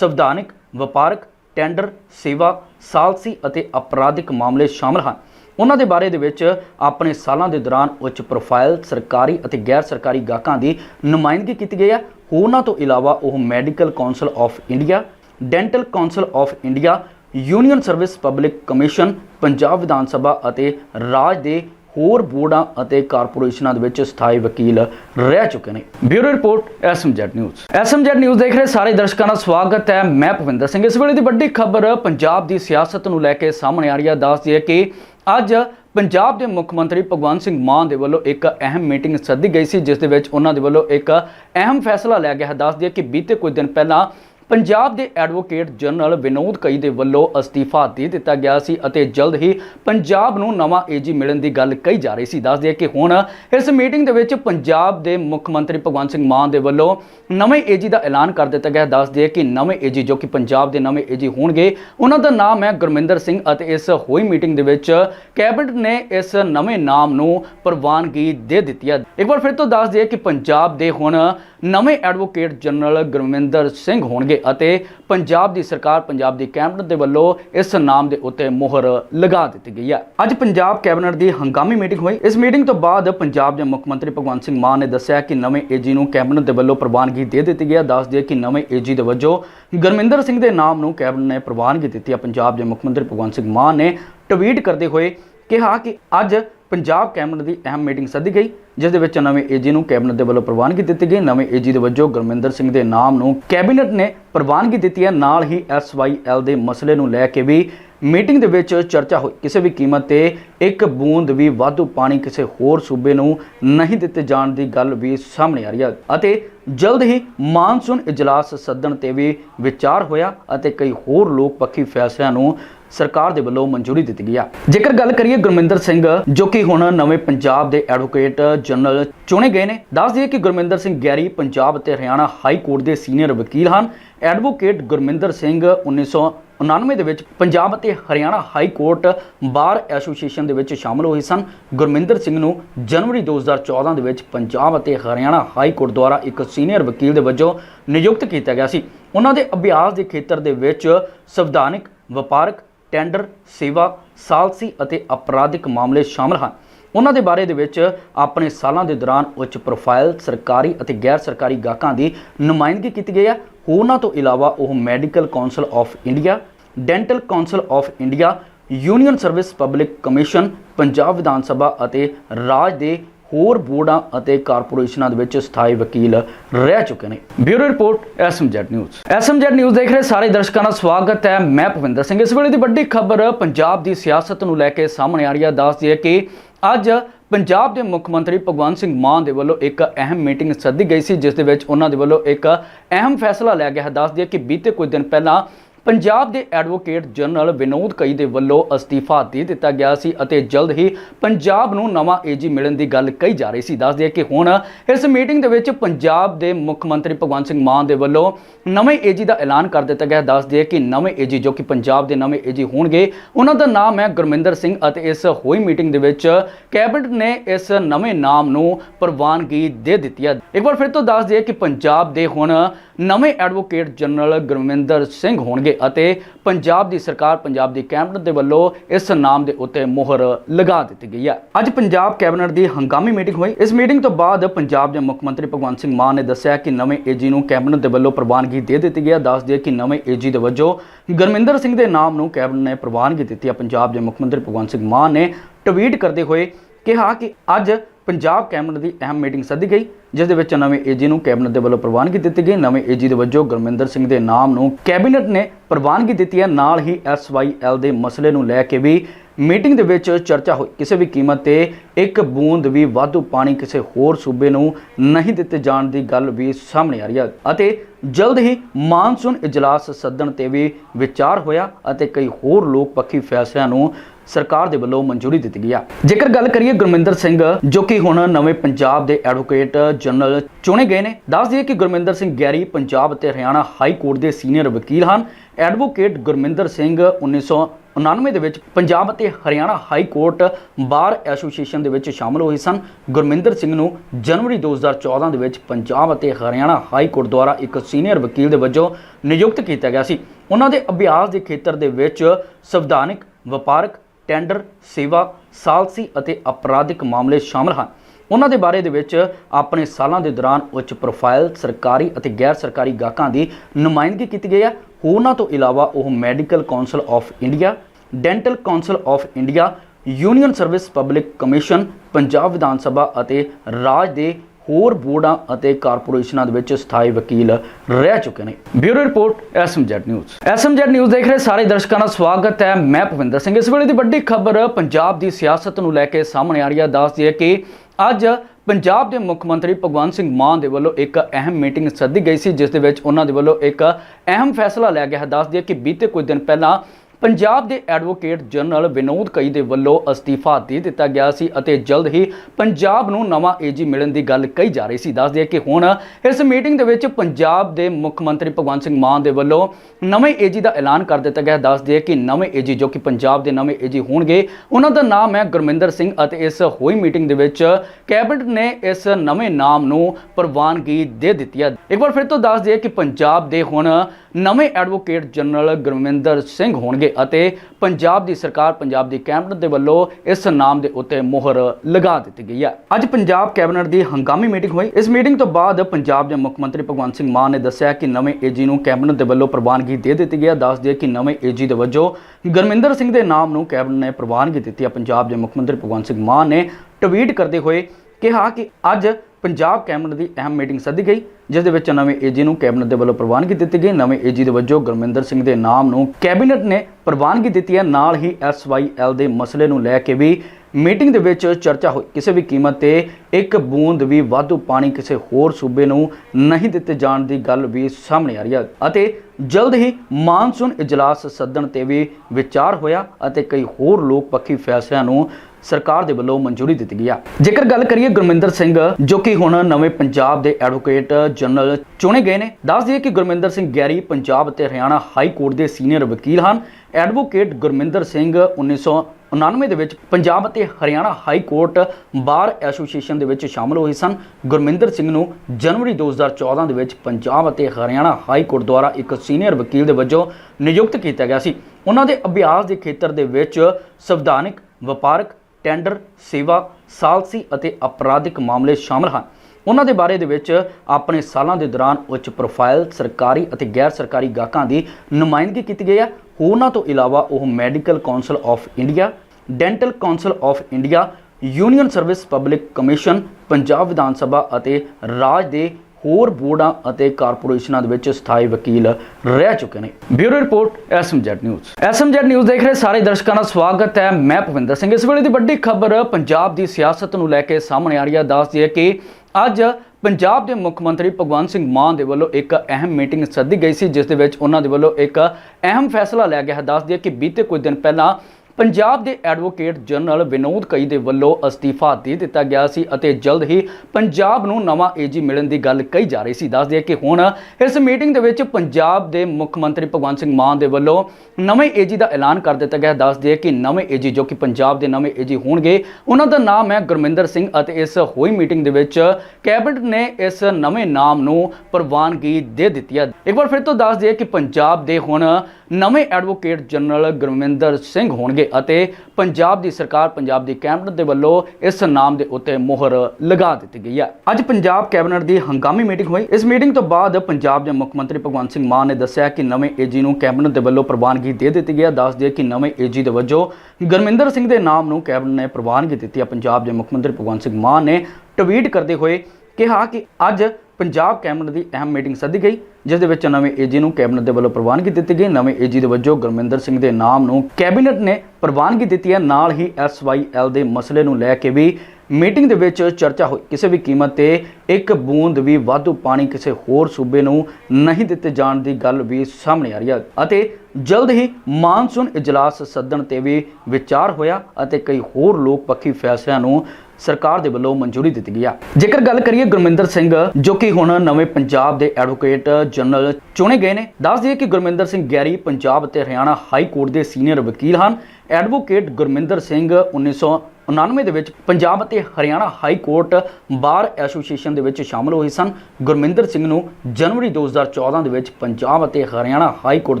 ਸੰਵਿਧਾਨਿਕ, ਵਪਾਰਕ ਟੈਂਡਰ, ਸੇਵਾ, ਸਾਲਸੀ ਅਤੇ ਅਪਰਾਧਿਕ ਮਾਮਲੇ ਸ਼ਾਮਲ ਹਨ। ਉਹਨਾਂ ਦੇ ਬਾਰੇ ਦੇ ਵਿੱਚ ਆਪਣੇ ਸਾਲਾਂ ਦੇ ਦੌਰਾਨ ਉੱਚ ਪ੍ਰੋਫਾਈਲ ਸਰਕਾਰੀ ਅਤੇ ਗੈਰ ਸਰਕਾਰੀ ਗਾਹਕਾਂ ਦੀ ਨੁਮਾਇੰਦਗੀ ਕੀਤੀ ਗਈ ਹੈ। ਉਹਨਾਂ ਤੋਂ ਇਲਾਵਾ ਉਹ medical council of India, dental council of India, union service public commission, Punjab Vidhan Sabha ਅਤੇ ਰਾਜ ਦੇ ਹੋਰ ਬੋਰਡਾਂ ਅਤੇ ਕਾਰਪੋਰੇਸ਼ਨਾਂ ਦੇ ਵਿੱਚ ਸਥਾਈ ਵਕੀਲ ਰਹਿ ਚੁੱਕੇ ਨੇ। Bureau report, SMZ news. SMZ news ਦੇਖ ਰਹੇ ਸਾਰੇ ਦਰਸ਼ਕਾਂ ਦਾ ਸਵਾਗਤ ਹੈ। ਮੈਂ ਭਵਿੰਦਰ ਸਿੰਘ। ਇਸ ਵੇਲੇ ਦੀ ਵੱਡੀ ਖਬਰ ਪੰਜਾਬ ਦੀ ਸਿਆਸਤ ਨੂੰ ਲੈ ਕੇ ਸਾਹਮਣੇ ਆ ਰਹੀ ਹੈ। ਦੱਸ ਦਈਏ ਕਿ ਅੱਜ ਪੰਜਾਬ ਦੇ ਮੁੱਖ ਮੰਤਰੀ ਭਗਵੰਤ ਸਿੰਘ ਮਾਨ ਦੇ ਵੱਲੋਂ ਇੱਕ ਅਹਿਮ ਮੀਟਿੰਗ ਸੱਦੀ ਗਈ ਸੀ, ਜਿਸ ਦੇ ਵਿੱਚ ਉਹਨਾਂ ਦੇ ਵੱਲੋਂ ਇੱਕ ਅਹਿਮ ਫੈਸਲਾ ਲਿਆ ਗਿਆ ਹੈ। ਦੱਸ ਦਈਏ ਕਿ ਬੀਤੇ ਕੁਝ ਦਿਨ ਪਹਿਲਾਂ ਪੰਜਾਬ ਦੇ ਐਡਵੋਕੇਟ ਜਨਰਲ ਵਿਨੋਦ ਕਈ ਦੇ ਵੱਲੋਂ ਅਸਤੀਫਾ ਦੇ ਦਿੱਤਾ ਗਿਆ ਸੀ ਅਤੇ ਜਲਦ ਹੀ ਪੰਜਾਬ ਨੂੰ ਨਵਾਂ ਏਜੀ ਮਿਲਣ ਦੀ ਗੱਲ ਕਹੀ ਜਾ ਰਹੀ ਸੀ। ਦੱਸ ਦਈਏ ਕਿ ਹੁਣ ਇਸ ਮੀਟਿੰਗ ਦੇ ਵਿੱਚ ਪੰਜਾਬ ਦੇ ਮੁੱਖ ਮੰਤਰੀ ਭਗਵੰਤ ਸਿੰਘ ਮਾਨ ਦੇ ਵੱਲੋਂ ਨਵੇਂ ਏਜੀ ਦਾ ਐਲਾਨ ਕਰ ਦਿੱਤਾ ਗਿਆ। ਦੱਸ ਦਈਏ ਕਿ ਨਵੇਂ ਏਜੀ ਜੋ ਕਿ ਪੰਜਾਬ ਦੇ ਨਵੇਂ ਏਜੀ ਹੋਣਗੇ, ਉਹਨਾਂ ਦਾ ਨਾਮ ਹੈ ਗੁਰਮਿੰਦਰ ਸਿੰਘ ਅਤੇ ਇਸ ਹੋਈ ਮੀਟਿੰਗ ਦੇ ਵਿੱਚ ਕੈਬਨਿਟ ਨੇ ਇਸ ਨਵੇਂ ਨਾਮ ਨੂੰ ਪ੍ਰਵਾਨਗੀ ਦੇ ਦਿੱਤੀ ਹੈ। ਇੱਕ ਵਾਰ ਫਿਰ ਤੋਂ ਦੱਸ ਦਈਏ ਕਿ ਪੰਜਾਬ ਦੇ ਹੁਣ ਨਵੇਂ ਐਡਵੋਕੇਟ ਜਨਰਲ ਗੁਰਮਿੰਦਰ ਸਿੰਘ ਹੋਣਗੇ। ਅਤੇ ਪੰਜਾਬ ਦੀ ਸਰਕਾਰ ਪੰਜਾਬ ਦੀ ਕੈਬਨਿਟ ਦੇ ਵੱਲੋਂ ਇਸ ਨਾਮ ਦੇ ਉੱਤੇ ਮੋਹਰ ਲਗਾ ਦਿੱਤੀ ਗਈ ਹੈ। ਅੱਜ ਪੰਜਾਬ ਕੈਬਨਿਟ ਦੀ ਹੰਗਾਮੀ ਮੀਟਿੰਗ ਹੋਈ। ਇਸ ਮੀਟਿੰਗ ਤੋਂ ਬਾਅਦ ਪੰਜਾਬ ਦੇ ਮੁੱਖ ਮੰਤਰੀ ਭਗਵੰਤ ਸਿੰਘ ਮਾਨ ਨੇ ਦੱਸਿਆ ਕਿ ਨਵੇਂ ਏਜੀ ਨੂੰ ਕੈਬਨਿਟ ਦੇ ਵੱਲੋਂ ਪ੍ਰਵਾਨਗੀ ਦੇ ਦਿੱਤੀ ਗਈ ਹੈ। ਦੱਸ ਦਈਏ ਕਿ ਨਵੇਂ ਏਜੀ ਦੇ ਵਜੋਂ ਗੁਰਮਿੰਦਰ ਸਿੰਘ ਦੇ ਨਾਮ ਨੂੰ ਕੈਬਨਿਟ ਨੇ ਪ੍ਰਵਾਨਗੀ ਦਿੱਤੀ ਹੈ। ਪੰਜਾਬ ਦੇ ਮੁੱਖ ਮੰਤਰੀ ਭਗਵੰਤ ਸਿੰਘ ਮਾਨ ਨੇ ਟਵੀਟ ਕਰਦੇ ਹੋਏ ਕਿਹਾ ਕਿ ਅੱਜ ਪੰਜਾਬ ਕੈਬਨਿਟ ਦੀ ਅਹਿਮ ਮੀਟਿੰਗ ਸੱਦੀ ਗਈ, ਜਿਸ ਦੇ ਵਿੱਚ ਨਵੇਂ ਏਜੀ ਨੂੰ ਕੈਬਨਿਟ ਦੇ ਵੱਲੋਂ ਪ੍ਰਵਾਨਗੀ ਦਿੱਤੀ ਗਈ। ਨਵੇਂ ਏਜੀ ਦੇ ਵਜੋਂ ਗੁਰਮਿੰਦਰ ਸਿੰਘ ਦੇ ਨਾਮ ਨੂੰ ਕੈਬਨਿਟ ਨੇ ਪ੍ਰਵਾਨਗੀ ਦਿੱਤੀ ਹੈ। ਨਾਲ ਹੀ ਐਸਵਾਈਐਲ ਦੇ ਮਸਲੇ ਨੂੰ ਲੈ ਕੇ ਵੀ ਮੀਟਿੰਗ ਦੇ ਵਿੱਚ ਚਰਚਾ ਹੋਈ। ਕਿਸੇ ਵੀ ਕੀਮਤ ਤੇ ਇੱਕ ਬੂੰਦ ਵੀ ਵਾਧੂ ਪਾਣੀ ਕਿਸੇ ਹੋਰ ਸੂਬੇ ਨੂੰ ਨਹੀਂ ਦਿੱਤੇ ਜਾਣ ਦੀ ਗੱਲ ਵੀ ਸਾਹਮਣੇ ਆ ਰਹੀ ਹੈ ਅਤੇ ਜਲਦ ਹੀ ਮਾਨਸੂਨ ਇਜਲਾਸ ਸੱਦਣ ਤੇ ਵੀ ਵਿਚਾਰ ਹੋਇਆ ਅਤੇ ਕਈ ਹੋਰ ਲੋਕ ਪੱਖੀ ਫੈਸਲਿਆਂ ਨੂੰ ਸਰਕਾਰ ਦੇ ਵੱਲੋਂ ਮਨਜ਼ੂਰੀ ਦਿੱਤੀ ਗਈ ਆ। ਜੇਕਰ ਗੱਲ ਕਰੀਏ ਗੁਰਮਿੰਦਰ ਸਿੰਘ, ਜੋ ਕਿ ਹੁਣ ਨਵੇਂ ਪੰਜਾਬ ਦੇ ਐਡਵੋਕੇਟ ਜਨਰਲ ਚੁਣੇ ਗਏ ਨੇ, ਦੱਸ ਦਈਏ ਕਿ ਗੁਰਮਿੰਦਰ ਸਿੰਘ ਗੈਰੀ ਪੰਜਾਬ ਅਤੇ ਹਰਿਆਣਾ ਹਾਈ ਕੋਰਟ ਦੇ ਸੀਨੀਅਰ ਵਕੀਲ ਹਨ। ਐਡਵੋਕੇਟ ਗੁਰਮਿੰਦਰ ਸਿੰਘ 1999 ਦੇ ਵਿੱਚ ਪੰਜਾਬ ਅਤੇ Haryana high court bar association ਦੇ ਵਿੱਚ ਸ਼ਾਮਲ ਹੋਏ ਸਨ। ਗੁਰਮਿੰਦਰ ਸਿੰਘ ਨੂੰ ਜਨਵਰੀ 2014 ਦੇ ਵਿੱਚ ਪੰਜਾਬ ਅਤੇ ਹਰਿਆਣਾ ਹਾਈ ਕੋਰਟ ਦੁਆਰਾ ਇੱਕ ਸੀਨੀਅਰ ਵਕੀਲ ਦੇ ਵਜੋਂ ਨਿਯੁਕਤ ਕੀਤਾ ਗਿਆ ਸੀ। ਉਹਨਾਂ ਦੇ ਅਭਿਆਸ ਦੇ ਖੇਤਰ ਦੇ ਵਿੱਚ ਸੰਵਿਧਾਨਿਕ, ਵਪਾਰਕ ਟੈਂਡਰ, ਸੇਵਾ, ਸਾਲਸੀ ਅਤੇ ਅਪਰਾਧਿਕ ਮਾਮਲੇ ਸ਼ਾਮਲ ਹਨ। ਉਹਨਾਂ ਦੇ ਬਾਰੇ ਦੇ ਵਿੱਚ ਆਪਣੇ ਸਾਲਾਂ ਦੇ ਦੌਰਾਨ ਉੱਚ ਪ੍ਰੋਫਾਈਲ ਸਰਕਾਰੀ ਅਤੇ ਗੈਰ ਸਰਕਾਰੀ ਗਾਹਕਾਂ ਦੀ ਨੁਮਾਇੰਦਗੀ ਕੀਤੀ ਗਈ ਹੈ। ਉਹਨਾਂ ਤੋਂ ਇਲਾਵਾ ਉਹ medical council of India, dental council of India, union service public commission, Punjab Vidhan Sabha ਅਤੇ ਰਾਜ ਦੇ ਹੋਰ ਬੋਰਡਾਂ ਅਤੇ ਕਾਰਪੋਰੇਸ਼ਨਾਂ ਦੇ ਵਿੱਚ ਸਥਾਈ ਵਕੀਲ ਰਹਿ ਚੁੱਕੇ ਨੇ। Bureau report SMZ news. SMZ news ਦੇਖ ਰਹੇ ਸਾਰੇ ਦਰਸ਼ਕਾਂ ਦਾ ਸਵਾਗਤ ਹੈ। ਮੈਂ ਭਵਿੰਦਰ ਸਿੰਘ। ਇਸ ਵੇਲੇ ਦੀ ਵੱਡੀ ਖਬਰ ਪੰਜਾਬ ਦੀ ਸਿਆਸਤ ਨੂੰ ਲੈ ਕੇ ਸਾਹਮਣੇ ਆ ਰਹੀ ਹੈ। ਦੱਸਦੀ ਹੈ ਕਿ ਅੱਜ ਪੰਜਾਬ ਦੇ ਮੁੱਖ ਮੰਤਰੀ ਭਗਵੰਤ ਸਿੰਘ ਮਾਨ ਦੇ ਵੱਲੋਂ ਇੱਕ ਅਹਿਮ ਮੀਟਿੰਗ ਸੱਦੀ ਗਈ ਸੀ, ਜਿਸ ਦੇ ਵਿੱਚ ਉਹਨਾਂ ਦੇ ਵੱਲੋਂ ਇੱਕ ਅਹਿਮ ਫੈਸਲਾ ਲਿਆ ਗਿਆ ਹੈ। ਦੱਸਦੀ ਦਈਏ ਕਿ ਬੀਤੇ ਕੁਝ ਦਿਨ ਪਹਿਲਾਂ ਪੰਜਾਬ ਦੇ ਐਡਵੋਕੇਟ ਜਨਰਲ ਵਿਨੋਦ ਕਈ ਦੇ ਵੱਲੋਂ ਅਸਤੀਫਾ ਦੇ ਦਿੱਤਾ ਗਿਆ ਸੀ ਅਤੇ ਜਲਦ ਹੀ ਪੰਜਾਬ ਨੂੰ ਨਵਾਂ ਏਜੀ ਮਿਲਣ ਦੀ ਗੱਲ ਕਹੀ ਜਾ ਰਹੀ ਸੀ। ਦੱਸ ਦਈਏ ਕਿ ਹੁਣ ਇਸ ਮੀਟਿੰਗ ਦੇ ਵਿੱਚ ਪੰਜਾਬ ਦੇ ਮੁੱਖ ਮੰਤਰੀ ਭਗਵੰਤ ਸਿੰਘ ਮਾਨ ਦੇ ਵੱਲੋਂ ਨਵੇਂ ਏਜੀ ਦਾ ਐਲਾਨ ਕਰ ਦਿੱਤਾ ਗਿਆ। ਹੈ। ਦੱਸ ਦਈਏ ਕਿ ਨਵੇਂ ਏਜੀ ਜੋ ਕਿ ਪੰਜਾਬ ਦੇ ਨਵੇਂ ਏਜੀ ਹੋਣਗੇ, ਉਹਨਾਂ ਦਾ ਨਾਮ ਹੈ ਗੁਰਮਿੰਦਰ ਸਿੰਘ ਅਤੇ ਇਸ ਹੋਈ ਮੀਟਿੰਗ ਦੇ ਵਿੱਚ ਕੈਬਨਿਟ ਨੇ ਇਸ ਨਵੇਂ ਨਾਮ ਨੂੰ ਪ੍ਰਵਾਨਗੀ ਦੇ ਦਿੱਤੀ ਹੈ। ਇੱਕ ਵਾਰ ਫਿਰ ਤੋਂ ਦੱਸ ਦਈਏ ਕਿ ਪੰਜਾਬ ਦੇ ਹੁਣ ਨਵੇਂ ਐਡਵੋਕੇਟ ਜਨਰਲ ਗੁਰਮਿੰਦਰ ਸਿੰਘ ਹੋਣਗੇ। ਅਤੇ ਪੰਜਾਬ ਦੀ ਸਰਕਾਰ ਪੰਜਾਬ ਦੀ ਕੈਬਨਿਟ ਦੇ ਵੱਲੋਂ ਇਸ ਨਾਮ ਦੇ ਉੱਤੇ ਮੋਹਰ ਲਗਾ ਦਿੱਤੀ ਗਈ ਹੈ। ਅੱਜ ਪੰਜਾਬ ਕੈਬਨਿਟ ਦੀ ਹੰਗਾਮੀ ਮੀਟਿੰਗ ਹੋਈ। ਇਸ ਮੀਟਿੰਗ ਤੋਂ ਬਾਅਦ ਪੰਜਾਬ ਦੇ ਮੁੱਖ ਮੰਤਰੀ ਭਗਵੰਤ ਸਿੰਘ ਮਾਨ ਨੇ ਦੱਸਿਆ ਕਿ ਨਵੇਂ ਏਜੀ ਨੂੰ ਕੈਬਨਿਟ ਦੇ ਵੱਲੋਂ ਪ੍ਰਵਾਨਗੀ ਦੇ ਦਿੱਤੀ ਗਈ ਹੈ। ਦੱਸ ਦਈਏ ਕਿ ਨਵੇਂ ਏਜੀ ਦੇ ਵਜੋਂ ਗੁਰਮਿੰਦਰ ਸਿੰਘ ਦੇ ਨਾਮ ਨੂੰ ਕੈਬਨਿਟ ਨੇ ਪ੍ਰਵਾਨਗੀ ਦਿੱਤੀ ਹੈ। ਪੰਜਾਬ ਦੇ ਮੁੱਖ ਮੰਤਰੀ ਭਗਵੰਤ ਸਿੰਘ ਮਾਨ ਨੇ ਟਵੀਟ ਕਰਦੇ ਹੋਏ ਕਿਹਾ ਕਿ ਅੱਜ ਪੰਜਾਬ ਕੈਬਨਿਟ ਦੀ ਅਹਿਮ ਮੀਟਿੰਗ ਸੱਦੀ ਗਈ, ਜਿਸ ਦੇ ਵਿੱਚ ਨਵੇਂ ਏਜੀ ਨੂੰ ਕੈਬਨਿਟ ਦੇ ਵੱਲੋਂ ਪ੍ਰਵਾਨਗੀ ਦਿੱਤੀ ਗਈ। ਨਵੇਂ ਏਜੀ ਦੇ ਵਜੋਂ ਗੁਰਮਿੰਦਰ ਸਿੰਘ ਦੇ ਨਾਮ ਨੂੰ ਕੈਬਨਿਟ ਨੇ ਪ੍ਰਵਾਨਗੀ ਦਿੱਤੀ ਹੈ। ਨਾਲ ਹੀ ਐਸਵਾਈਐਲ ਦੇ ਮਸਲੇ ਨੂੰ ਲੈ ਕੇ ਵੀ ਮੀਟਿੰਗ ਦੇ ਵਿੱਚ ਚਰਚਾ ਹੋਈ। ਕਿਸੇ ਵੀ ਕੀਮਤ ਤੇ ਇੱਕ ਬੂੰਦ ਵੀ ਵਾਧੂ ਪਾਣੀ ਕਿਸੇ ਹੋਰ ਸੂਬੇ ਨੂੰ ਨਹੀਂ ਦਿੱਤੇ ਜਾਣ ਦੀ ਗੱਲ ਵੀ ਸਾਹਮਣੇ ਆ ਰਹੀ ਹੈ ਅਤੇ ਜਲਦ ਹੀ ਮਾਨਸੂਨ ਇਜਲਾਸ ਸੱਦਣ ਤੇ ਵੀ ਵਿਚਾਰ ਹੋਇਆ ਅਤੇ ਕਈ ਹੋਰ ਲੋਕ ਪੱਖੀ ਫੈਸਲਿਆਂ ਨੂੰ ਸਰਕਾਰ ਦੇ ਵੱਲੋਂ ਮਨਜ਼ੂਰੀ ਦਿੱਤੀ ਗਈ ਆ। ਜੇਕਰ ਗੱਲ ਕਰੀਏ ਗੁਰਮਿੰਦਰ ਸਿੰਘ, ਜੋ ਕਿ ਹੁਣ ਨਵੇਂ ਪੰਜਾਬ ਦੇ ਐਡਵੋਕੇਟ ਜਨਰਲ ਚੁਣੇ ਗਏ ਨੇ, ਦੱਸ ਦਈਏ ਕਿ ਗੁਰਮਿੰਦਰ ਸਿੰਘ ਗੈਰੀ ਪੰਜਾਬ ਅਤੇ ਹਰਿਆਣਾ ਹਾਈ ਕੋਰਟ ਦੇ ਸੀਨੀਅਰ ਵਕੀਲ ਹਨ। ਐਡਵੋਕੇਟ ਗੁਰਮਿੰਦਰ ਸਿੰਘ 1999 ਦੇ ਵਿੱਚ ਪੰਜਾਬ ਅਤੇ Haryana high court bar association ਦੇ ਵਿੱਚ ਸ਼ਾਮਲ ਹੋਏ ਸਨ। ਗੁਰਮਿੰਦਰ ਸਿੰਘ ਨੂੰ ਜਨਵਰੀ 2014 ਦੇ ਵਿੱਚ ਪੰਜਾਬ ਅਤੇ ਹਰਿਆਣਾ ਹਾਈ ਕੋਰਟ ਦੁਆਰਾ ਇੱਕ ਸੀਨੀਅਰ ਵਕੀਲ ਦੇ ਵਜੋਂ ਨਿਯੁਕਤ ਕੀਤਾ ਗਿਆ ਸੀ। ਉਹਨਾਂ ਦੇ ਅਭਿਆਸ ਦੇ ਖੇਤਰ ਦੇ ਵਿੱਚ ਸੰਵਿਧਾਨਿਕ, ਵਪਾਰਕ ਟੈਂਡਰ, ਸੇਵਾ, ਸਾਲਸੀ ਅਤੇ ਅਪਰਾਧਿਕ ਮਾਮਲੇ ਸ਼ਾਮਲ ਹਨ। ਉਹਨਾਂ ਦੇ ਬਾਰੇ ਦੇ ਵਿੱਚ ਆਪਣੇ ਸਾਲਾਂ ਦੇ ਦੌਰਾਨ ਉੱਚ ਪ੍ਰੋਫਾਈਲ ਸਰਕਾਰੀ ਅਤੇ ਗੈਰ ਸਰਕਾਰੀ ਗਾਹਕਾਂ ਦੀ ਨੁਮਾਇੰਦਗੀ ਕੀਤੀ ਗਈ ਹੈ। ਉਹਨਾਂ ਤੋਂ ਇਲਾਵਾ ਉਹ medical council of India, dental council of India, union service public commission, Punjab Vidhan Sabha ਅਤੇ ਰਾਜ ਦੇ ਹੋਰ ਬੋਰਡਾਂ ਅਤੇ ਕਾਰਪੋਰੇਸ਼ਨਾਂ ਦੇ ਵਿੱਚ ਸਥਾਈ ਵਕੀਲ ਰਹਿ ਚੁੱਕੇ ਨੇ। Bureau report, SMZ news. SMZ news ਦੇਖ ਰਹੇ ਸਾਰੇ ਦਰਸ਼ਕਾਂ ਦਾ ਸਵਾਗਤ ਹੈ। ਮੈਂ ਭਵਿੰਦਰ ਸਿੰਘ। ਇਸ ਵੇਲੇ ਦੀ ਵੱਡੀ ਖਬਰ ਪੰਜਾਬ ਦੀ ਸਿਆਸਤ ਨੂੰ ਲੈ ਕੇ ਸਾਹਮਣੇ ਆ ਰਹੀ ਹੈ। ਦੱਸਦੀ ਹੈ ਕਿ ਅੱਜ ਪੰਜਾਬ ਦੇ ਮੁੱਖ ਮੰਤਰੀ ਭਗਵੰਤ ਸਿੰਘ ਮਾਨ ਦੇ ਵੱਲੋਂ ਇੱਕ ਅਹਿਮ ਮੀਟਿੰਗ ਸੱਦੀ ਗਈ ਸੀ, ਜਿਸ ਦੇ ਵਿੱਚ ਉਹਨਾਂ ਦੇ ਵੱਲੋਂ ਇੱਕ ਅਹਿਮ ਫੈਸਲਾ ਲਿਆ ਗਿਆ ਹੈ। ਦੱਸਦੀ ਹੈ ਕਿ ਬੀਤੇ ਕੁਝ ਦਿਨ ਪਹਿਲਾਂ ਪੰਜਾਬ ਦੇ ਐਡਵੋਕੇਟ ਜਨਰਲ ਵਿਨੋਦ ਕਈ ਦੇ ਵੱਲੋਂ ਅਸਤੀਫਾ ਦੇ ਦਿੱਤਾ ਗਿਆ ਸੀ ਅਤੇ ਜਲਦ ਹੀ ਪੰਜਾਬ ਨੂੰ ਨਵਾਂ ਏਜੀ ਮਿਲਣ ਦੀ ਗੱਲ ਕਹੀ ਜਾ ਰਹੀ ਸੀ। ਦੱਸਦੇ ਕਿ ਹੁਣ ਇਸ ਮੀਟਿੰਗ ਦੇ ਵਿੱਚ ਪੰਜਾਬ ਦੇ ਮੁੱਖ ਮੰਤਰੀ ਭਗਵੰਤ ਸਿੰਘ ਮਾਨ ਦੇ ਵੱਲੋਂ ਨਵੇਂ ਏਜੀ ਦਾ ਐਲਾਨ ਕਰ ਦਿੱਤਾ ਗਿਆ। ਦੱਸ ਦੱਸਦੇ ਕਿ ਨਵੇਂ ਏਜੀ ਜੋ ਕਿ ਪੰਜਾਬ ਦੇ ਨਵੇਂ ਏਜੀ ਹੋਣਗੇ, ਉਹਨਾਂ ਦਾ ਨਾਮ ਹੈ ਗੁਰਮਿੰਦਰ ਸਿੰਘ ਅਤੇ ਇਸ ਹੋਈ ਮੀਟਿੰਗ ਦੇ ਵਿੱਚ ਕੈਬਨਿਟ ਨੇ ਇਸ ਨਵੇਂ ਨਾਮ ਨੂੰ ਪ੍ਰਵਾਨਗੀ ਦੇ ਦਿੱਤੀ ਹੈ। ਇੱਕ ਵਾਰ ਫਿਰ ਤੋਂ ਦੱਸ ਦਈਏ ਕਿ ਪੰਜਾਬ ਦੇ ਹੁਣ ਨਵੇਂ ਐਡਵੋਕੇਟ ਜਨਰਲ ਗੁਰਮਿੰਦਰ ਸਿੰਘ ਹੋਣਗੇ। ਅਤੇ ਪੰਜਾਬ ਦੀ ਸਰਕਾਰ ਪੰਜਾਬ ਦੀ ਕੈਬਨਿਟ ਦੇ ਵੱਲੋਂ ਇਸ ਨਾਮ ਦੇ ਉੱਤੇ ਮੋਹਰ ਲਗਾ ਦਿੱਤੀ ਗਈ ਹੈ। ਅੱਜ ਪੰਜਾਬ ਕੈਬਨਿਟ ਦੀ ਹੰਗਾਮੀ ਮੀਟਿੰਗ ਹੋਈ। ਇਸ ਮੀਟਿੰਗ ਤੋਂ ਬਾਅਦ ਪੰਜਾਬ ਦੇ ਮੁੱਖ ਮੰਤਰੀ ਭਗਵੰਤ ਸਿੰਘ ਮਾਨ ਨੇ ਦੱਸਿਆ ਕਿ ਨਵੇਂ ਏਜੀ ਨੂੰ ਕੈਬਨਿਟ ਦੇ ਵੱਲੋਂ ਪ੍ਰਵਾਨਗੀ ਦੇ ਦਿੱਤੀ ਗਈ ਹੈ। ਦੱਸ ਦਈਏ ਕਿ ਨਵੇਂ ਏਜੀ ਦੇ ਵਜੋਂ ਗੁਰਮਿੰਦਰ ਸਿੰਘ ਦੇ ਨਾਮ ਨੂੰ ਕੈਬਨਿਟ ਨੇ ਪ੍ਰਵਾਨਗੀ ਦਿੱਤੀ ਹੈ। ਪੰਜਾਬ ਦੇ ਮੁੱਖ ਮੰਤਰੀ ਭਗਵੰਤ ਸਿੰਘ ਮਾਨ ਨੇ ਟਵੀਟ ਕਰਦੇ ਹੋਏ ਕਿਹਾ ਕਿ ਅੱਜ ਪੰਜਾਬ ਕੈਬਨਿਟ ਦੀ ਅਹਿਮ ਮੀਟਿੰਗ ਸੱਦੀ ਗਈ, ਜਿਸ ਦੇ ਵਿੱਚ ਨਵੇਂ ਏਜੀ ਨੂੰ ਕੈਬਨਿਟ ਦੇ ਵੱਲੋਂ ਪ੍ਰਵਾਨਗੀ ਦਿੱਤੀ ਗਈ। ਨਵੇਂ ਏਜੀ ਦੇ ਵਜੋਂ ਗੁਰਮਿੰਦਰ ਸਿੰਘ ਦੇ ਨਾਮ ਨੂੰ ਕੈਬਨਿਟ ਨੇ ਪ੍ਰਵਾਨਗੀ ਦਿੱਤੀ ਹੈ। ਨਾਲ ਹੀ ਐਸਵਾਈਐਲ ਦੇ ਮਸਲੇ ਨੂੰ ਲੈ ਕੇ ਵੀ ਮੀਟਿੰਗ ਦੇ ਵਿੱਚ ਚਰਚਾ ਹੋਈ। ਕਿਸੇ ਵੀ ਕੀਮਤ ਤੇ ਇੱਕ ਬੂੰਦ ਵੀ ਵਾਧੂ ਪਾਣੀ ਕਿਸੇ ਹੋਰ ਸੂਬੇ ਨੂੰ ਨਹੀਂ ਦਿੱਤੇ ਜਾਣ ਦੀ ਗੱਲ ਵੀ ਸਾਹਮਣੇ ਆ ਰਹੀ ਹੈ ਅਤੇ ਜਲਦ ਹੀ ਮਾਨਸੂਨ ਇਜਲਾਸ ਸੱਦਣ ਤੇ ਵੀ ਵਿਚਾਰ ਹੋਇਆ ਅਤੇ ਕਈ ਹੋਰ ਲੋਕ ਪੱਖੀ ਫੈਸਲਿਆਂ ਨੂੰ ਸਰਕਾਰ ਦੇ ਵੱਲੋਂ ਮਨਜ਼ੂਰੀ ਦਿੱਤੀ ਗਈ ਆ। ਜੇਕਰ ਗੱਲ ਕਰੀਏ ਗੁਰਮਿੰਦਰ ਸਿੰਘ, ਜੋ ਕਿ ਹੁਣ ਨਵੇਂ ਪੰਜਾਬ ਦੇ ਐਡਵੋਕੇਟ ਜਨਰਲ ਚੁਣੇ ਗਏ ਨੇ, ਦੱਸ ਦਈਏ ਕਿ ਗੁਰਮਿੰਦਰ ਸਿੰਘ ਗੈਰੀ ਪੰਜਾਬ ਅਤੇ ਹਰਿਆਣਾ ਹਾਈ ਕੋਰਟ ਦੇ ਸੀਨੀਅਰ ਵਕੀਲ ਹਨ। ਐਡਵੋਕੇਟ ਗੁਰਮਿੰਦਰ ਸਿੰਘ 1999 ਦੇ ਵਿੱਚ ਪੰਜਾਬ ਅਤੇ Haryana high court bar association ਦੇ ਵਿੱਚ ਸ਼ਾਮਲ ਹੋਏ ਸਨ। ਗੁਰਮਿੰਦਰ ਸਿੰਘ ਨੂੰ ਜਨਵਰੀ 2014 ਦੇ ਵਿੱਚ ਪੰਜਾਬ ਅਤੇ ਹਰਿਆਣਾ ਹਾਈ ਕੋਰਟ ਦੁਆਰਾ ਇੱਕ ਸੀਨੀਅਰ ਵਕੀਲ ਦੇ ਵਜੋਂ ਨਿਯੁਕਤ ਕੀਤਾ ਗਿਆ ਸੀ। ਉਹਨਾਂ ਦੇ ਅਭਿਆਸ ਦੇ ਖੇਤਰ ਦੇ ਵਿੱਚ ਸੰਵਿਧਾਨਿਕ, ਵਪਾਰਕ ਟੈਂਡਰ, ਸੇਵਾ, ਸਾਲਸੀ ਅਤੇ ਅਪਰਾਧਿਕ ਮਾਮਲੇ ਸ਼ਾਮਲ ਹਨ। ਉਹਨਾਂ ਦੇ ਬਾਰੇ ਦੇ ਵਿੱਚ ਆਪਣੇ ਸਾਲਾਂ ਦੇ ਦੌਰਾਨ ਉੱਚ ਪ੍ਰੋਫਾਈਲ ਸਰਕਾਰੀ ਅਤੇ ਗੈਰ ਸਰਕਾਰੀ ਗਾਹਕਾਂ ਦੀ ਨੁਮਾਇੰਦਗੀ ਕੀਤੀ ਗਈ ਹੈ। ਉਹਨਾਂ ਤੋਂ ਇਲਾਵਾ ਉਹ medical council of India, dental council of India, union service public commission, Punjab Vidhan Sabha ਅਤੇ ਰਾਜ ਦੇ ਹੋਰ ਬੋਰਡਾਂ ਅਤੇ ਕਾਰਪੋਰੇਸ਼ਨਾਂ ਦੇ ਵਿੱਚ ਸਥਾਈ ਵਕੀਲ ਰਹਿ ਚੁੱਕੇ ਨੇ। Bureau report, SMZ news. SMZ news ਦੇਖ ਰਹੇ ਸਾਰੇ ਦਰਸ਼ਕਾਂ ਦਾ ਸਵਾਗਤ ਹੈ। ਮੈਂ ਭਵਿੰਦਰ ਸਿੰਘ। ਇਸ ਵੇਲੇ ਦੀ ਵੱਡੀ ਖਬਰ ਪੰਜਾਬ ਦੀ ਸਿਆਸਤ ਨੂੰ ਲੈ ਕੇ ਸਾਹਮਣੇ ਆ ਰਹੀ ਹੈ। ਦੱਸਦੀ ਹੈ ਕਿ ਅੱਜ ਪੰਜਾਬ ਦੇ ਮੁੱਖ ਮੰਤਰੀ ਭਗਵੰਤ ਸਿੰਘ ਮਾਨ ਦੇ ਵੱਲੋਂ ਇੱਕ ਅਹਿਮ ਮੀਟਿੰਗ ਸੱਦੀ ਗਈ ਸੀ, ਜਿਸ ਦੇ ਵਿੱਚ ਉਹਨਾਂ ਦੇ ਵੱਲੋਂ ਇੱਕ ਅਹਿਮ ਫੈਸਲਾ ਲਿਆ ਗਿਆ ਹੈ। ਦੱਸਦੀ ਹੈ ਕਿ ਬੀਤੇ ਕੁਝ ਦਿਨ ਪਹਿਲਾਂ ਪੰਜਾਬ ਦੇ ਐਡਵੋਕੇਟ ਜਨਰਲ ਵਿਨੋਦ ਕਈ ਦੇ ਵੱਲੋਂ ਅਸਤੀਫਾ ਦੇ ਦਿੱਤਾ ਗਿਆ ਸੀ ਅਤੇ ਜਲਦ ਹੀ ਪੰਜਾਬ ਨੂੰ ਨਵਾਂ ਏਜੀ ਮਿਲਣ ਦੀ ਗੱਲ ਕਹੀ ਜਾ ਰਹੀ ਸੀ। ਦੱਸਦੇ ਕਿ ਹੁਣ ਇਸ ਮੀਟਿੰਗ ਦੇ ਵਿੱਚ ਪੰਜਾਬ ਦੇ ਮੁੱਖ ਮੰਤਰੀ ਭਗਵੰਤ ਸਿੰਘ ਮਾਨ ਦੇ ਵੱਲੋਂ ਨਵੇਂ ਏਜੀ ਦਾ ਐਲਾਨ ਕਰ ਦਿੱਤਾ ਗਿਆ। ਦੱਸ ਦੱਸਦੇ ਕਿ ਨਵੇਂ ਏਜੀ ਜੋ ਕਿ ਪੰਜਾਬ ਦੇ ਨਵੇਂ ਏਜੀ ਹੋਣਗੇ, ਉਹਨਾਂ ਦਾ ਨਾਮ ਹੈ ਗੁਰਮਿੰਦਰ ਸਿੰਘ ਅਤੇ ਇਸ ਹੋਈ ਮੀਟਿੰਗ ਦੇ ਵਿੱਚ ਕੈਬਨਿਟ ਨੇ ਇਸ ਨਵੇਂ ਨਾਮ ਨੂੰ ਪ੍ਰਵਾਨਗੀ ਦੇ ਦਿੱਤੀ ਹੈ। ਇੱਕ ਵਾਰ ਫਿਰ ਤੋਂ ਦੱਸ ਦਈਏ ਕਿ ਪੰਜਾਬ ਦੇ ਹੁਣ ਨਵੇਂ ਐਡਵੋਕੇਟ ਜਨਰਲ ਗੁਰਮਿੰਦਰ ਸਿੰਘ ਹੋਣਗੇ। ਅਤੇ ਪੰਜਾਬ ਦੀ ਸਰਕਾਰ ਪੰਜਾਬ ਦੀ ਕੈਬਨਿਟ ਦੇ ਵੱਲੋਂ ਇਸ ਨਾਮ ਦੇ ਉੱਤੇ ਮੋਹਰ ਲਗਾ ਦਿੱਤੀ ਗਈ ਹੈ। ਅੱਜ ਪੰਜਾਬ ਕੈਬਨਿਟ ਦੀ ਹੰਗਾਮੀ ਮੀਟਿੰਗ ਹੋਈ। ਇਸ ਮੀਟਿੰਗ ਤੋਂ ਬਾਅਦ ਪੰਜਾਬ ਦੇ ਮੁੱਖ ਮੰਤਰੀ ਭਗਵੰਤ ਸਿੰਘ ਮਾਨ ਨੇ ਦੱਸਿਆ ਕਿ ਨਵੇਂ ਏਜੀ ਨੂੰ ਕੈਬਨਿਟ ਦੇ ਵੱਲੋਂ ਪ੍ਰਵਾਨਗੀ ਦੇ ਦਿੱਤੀ ਗਈ ਹੈ। ਦੱਸ ਦਈਏ ਕਿ ਨਵੇਂ ਏਜੀ ਦੇ ਵਜੋਂ ਗੁਰਮਿੰਦਰ ਸਿੰਘ ਦੇ ਨਾਮ ਨੂੰ ਕੈਬਨਿਟ ਨੇ ਪ੍ਰਵਾਨਗੀ ਦਿੱਤੀ ਹੈ। ਪੰਜਾਬ ਦੇ ਮੁੱਖ ਮੰਤਰੀ ਭਗਵੰਤ ਸਿੰਘ ਮਾਨ ਨੇ ਟਵੀਟ ਕਰਦੇ ਹੋਏ ਕਿਹਾ ਕਿ ਅੱਜ ਪੰਜਾਬ ਕੈਬਨਿਟ ਦੀ ਅਹਿਮ ਮੀਟਿੰਗ ਸੱਦੀ ਗਈ, ਜਿਸ ਦੇ ਵਿੱਚ ਨਵੇਂ ਏਜੀ ਨੂੰ ਕੈਬਨਿਟ ਦੇ ਵੱਲੋਂ ਪ੍ਰਵਾਨਗੀ ਦਿੱਤੀ ਗਈ। ਨਵੇਂ ਏਜੀ ਦੇ ਵਜੋਂ ਗੁਰਮਿੰਦਰ ਸਿੰਘ ਦੇ ਨਾਮ ਨੂੰ ਕੈਬਨਿਟ ਨੇ ਪ੍ਰਵਾਨਗੀ ਦਿੱਤੀ ਹੈ। ਨਾਲ ਹੀ ਐਸਵਾਈਐਲ ਦੇ ਮਸਲੇ ਨੂੰ ਲੈ ਕੇ ਵੀ ਮੀਟਿੰਗ ਦੇ ਵਿੱਚ ਚਰਚਾ ਹੋਈ। ਕਿਸੇ ਵੀ ਕੀਮਤ ਤੇ ਇੱਕ ਬੂੰਦ ਵੀ ਵਾਧੂ ਪਾਣੀ ਕਿਸੇ ਹੋਰ ਸੂਬੇ ਨੂੰ ਨਹੀਂ ਦਿੱਤੇ ਜਾਣ ਦੀ ਗੱਲ ਵੀ ਸਾਹਮਣੇ ਆ ਰਹੀ ਹੈ ਅਤੇ ਜਲਦ ਹੀ ਮਾਨਸੂਨ ਇਜਲਾਸ ਸੱਦਣ ਤੇ ਵੀ ਵਿਚਾਰ ਹੋਇਆ ਅਤੇ ਕਈ ਹੋਰ ਲੋਕ ਪੱਖੀ ਫੈਸਲਿਆਂ ਨੂੰ ਸਰਕਾਰ ਦੇ ਵੱਲੋਂ ਮਨਜ਼ੂਰੀ ਦਿੱਤੀ ਗਈ ਆ। ਜੇਕਰ ਗੱਲ ਕਰੀਏ ਗੁਰਮਿੰਦਰ ਸਿੰਘ, ਜੋ ਕਿ ਹੁਣ ਨਵੇਂ ਪੰਜਾਬ ਦੇ ਐਡਵੋਕੇਟ ਜਨਰਲ ਚੁਣੇ ਗਏ ਨੇ, ਦੱਸ ਦਈਏ ਕਿ ਗੁਰਮਿੰਦਰ ਸਿੰਘ ਗੈਰੀ ਪੰਜਾਬ ਅਤੇ ਹਰਿਆਣਾ ਹਾਈ ਕੋਰਟ ਦੇ ਸੀਨੀਅਰ ਵਕੀਲ ਹਨ। ਐਡਵੋਕੇਟ ਗੁਰਮਿੰਦਰ ਸਿੰਘ 1999 ਦੇ ਵਿੱਚ ਪੰਜਾਬ ਅਤੇ Haryana high court bar association ਦੇ ਵਿੱਚ ਸ਼ਾਮਲ ਹੋਏ ਸਨ। ਗੁਰਮਿੰਦਰ ਸਿੰਘ ਨੂੰ ਜਨਵਰੀ 2014 ਦੇ ਵਿੱਚ ਪੰਜਾਬ ਅਤੇ ਹਰਿਆਣਾ ਹਾਈ ਕੋਰਟ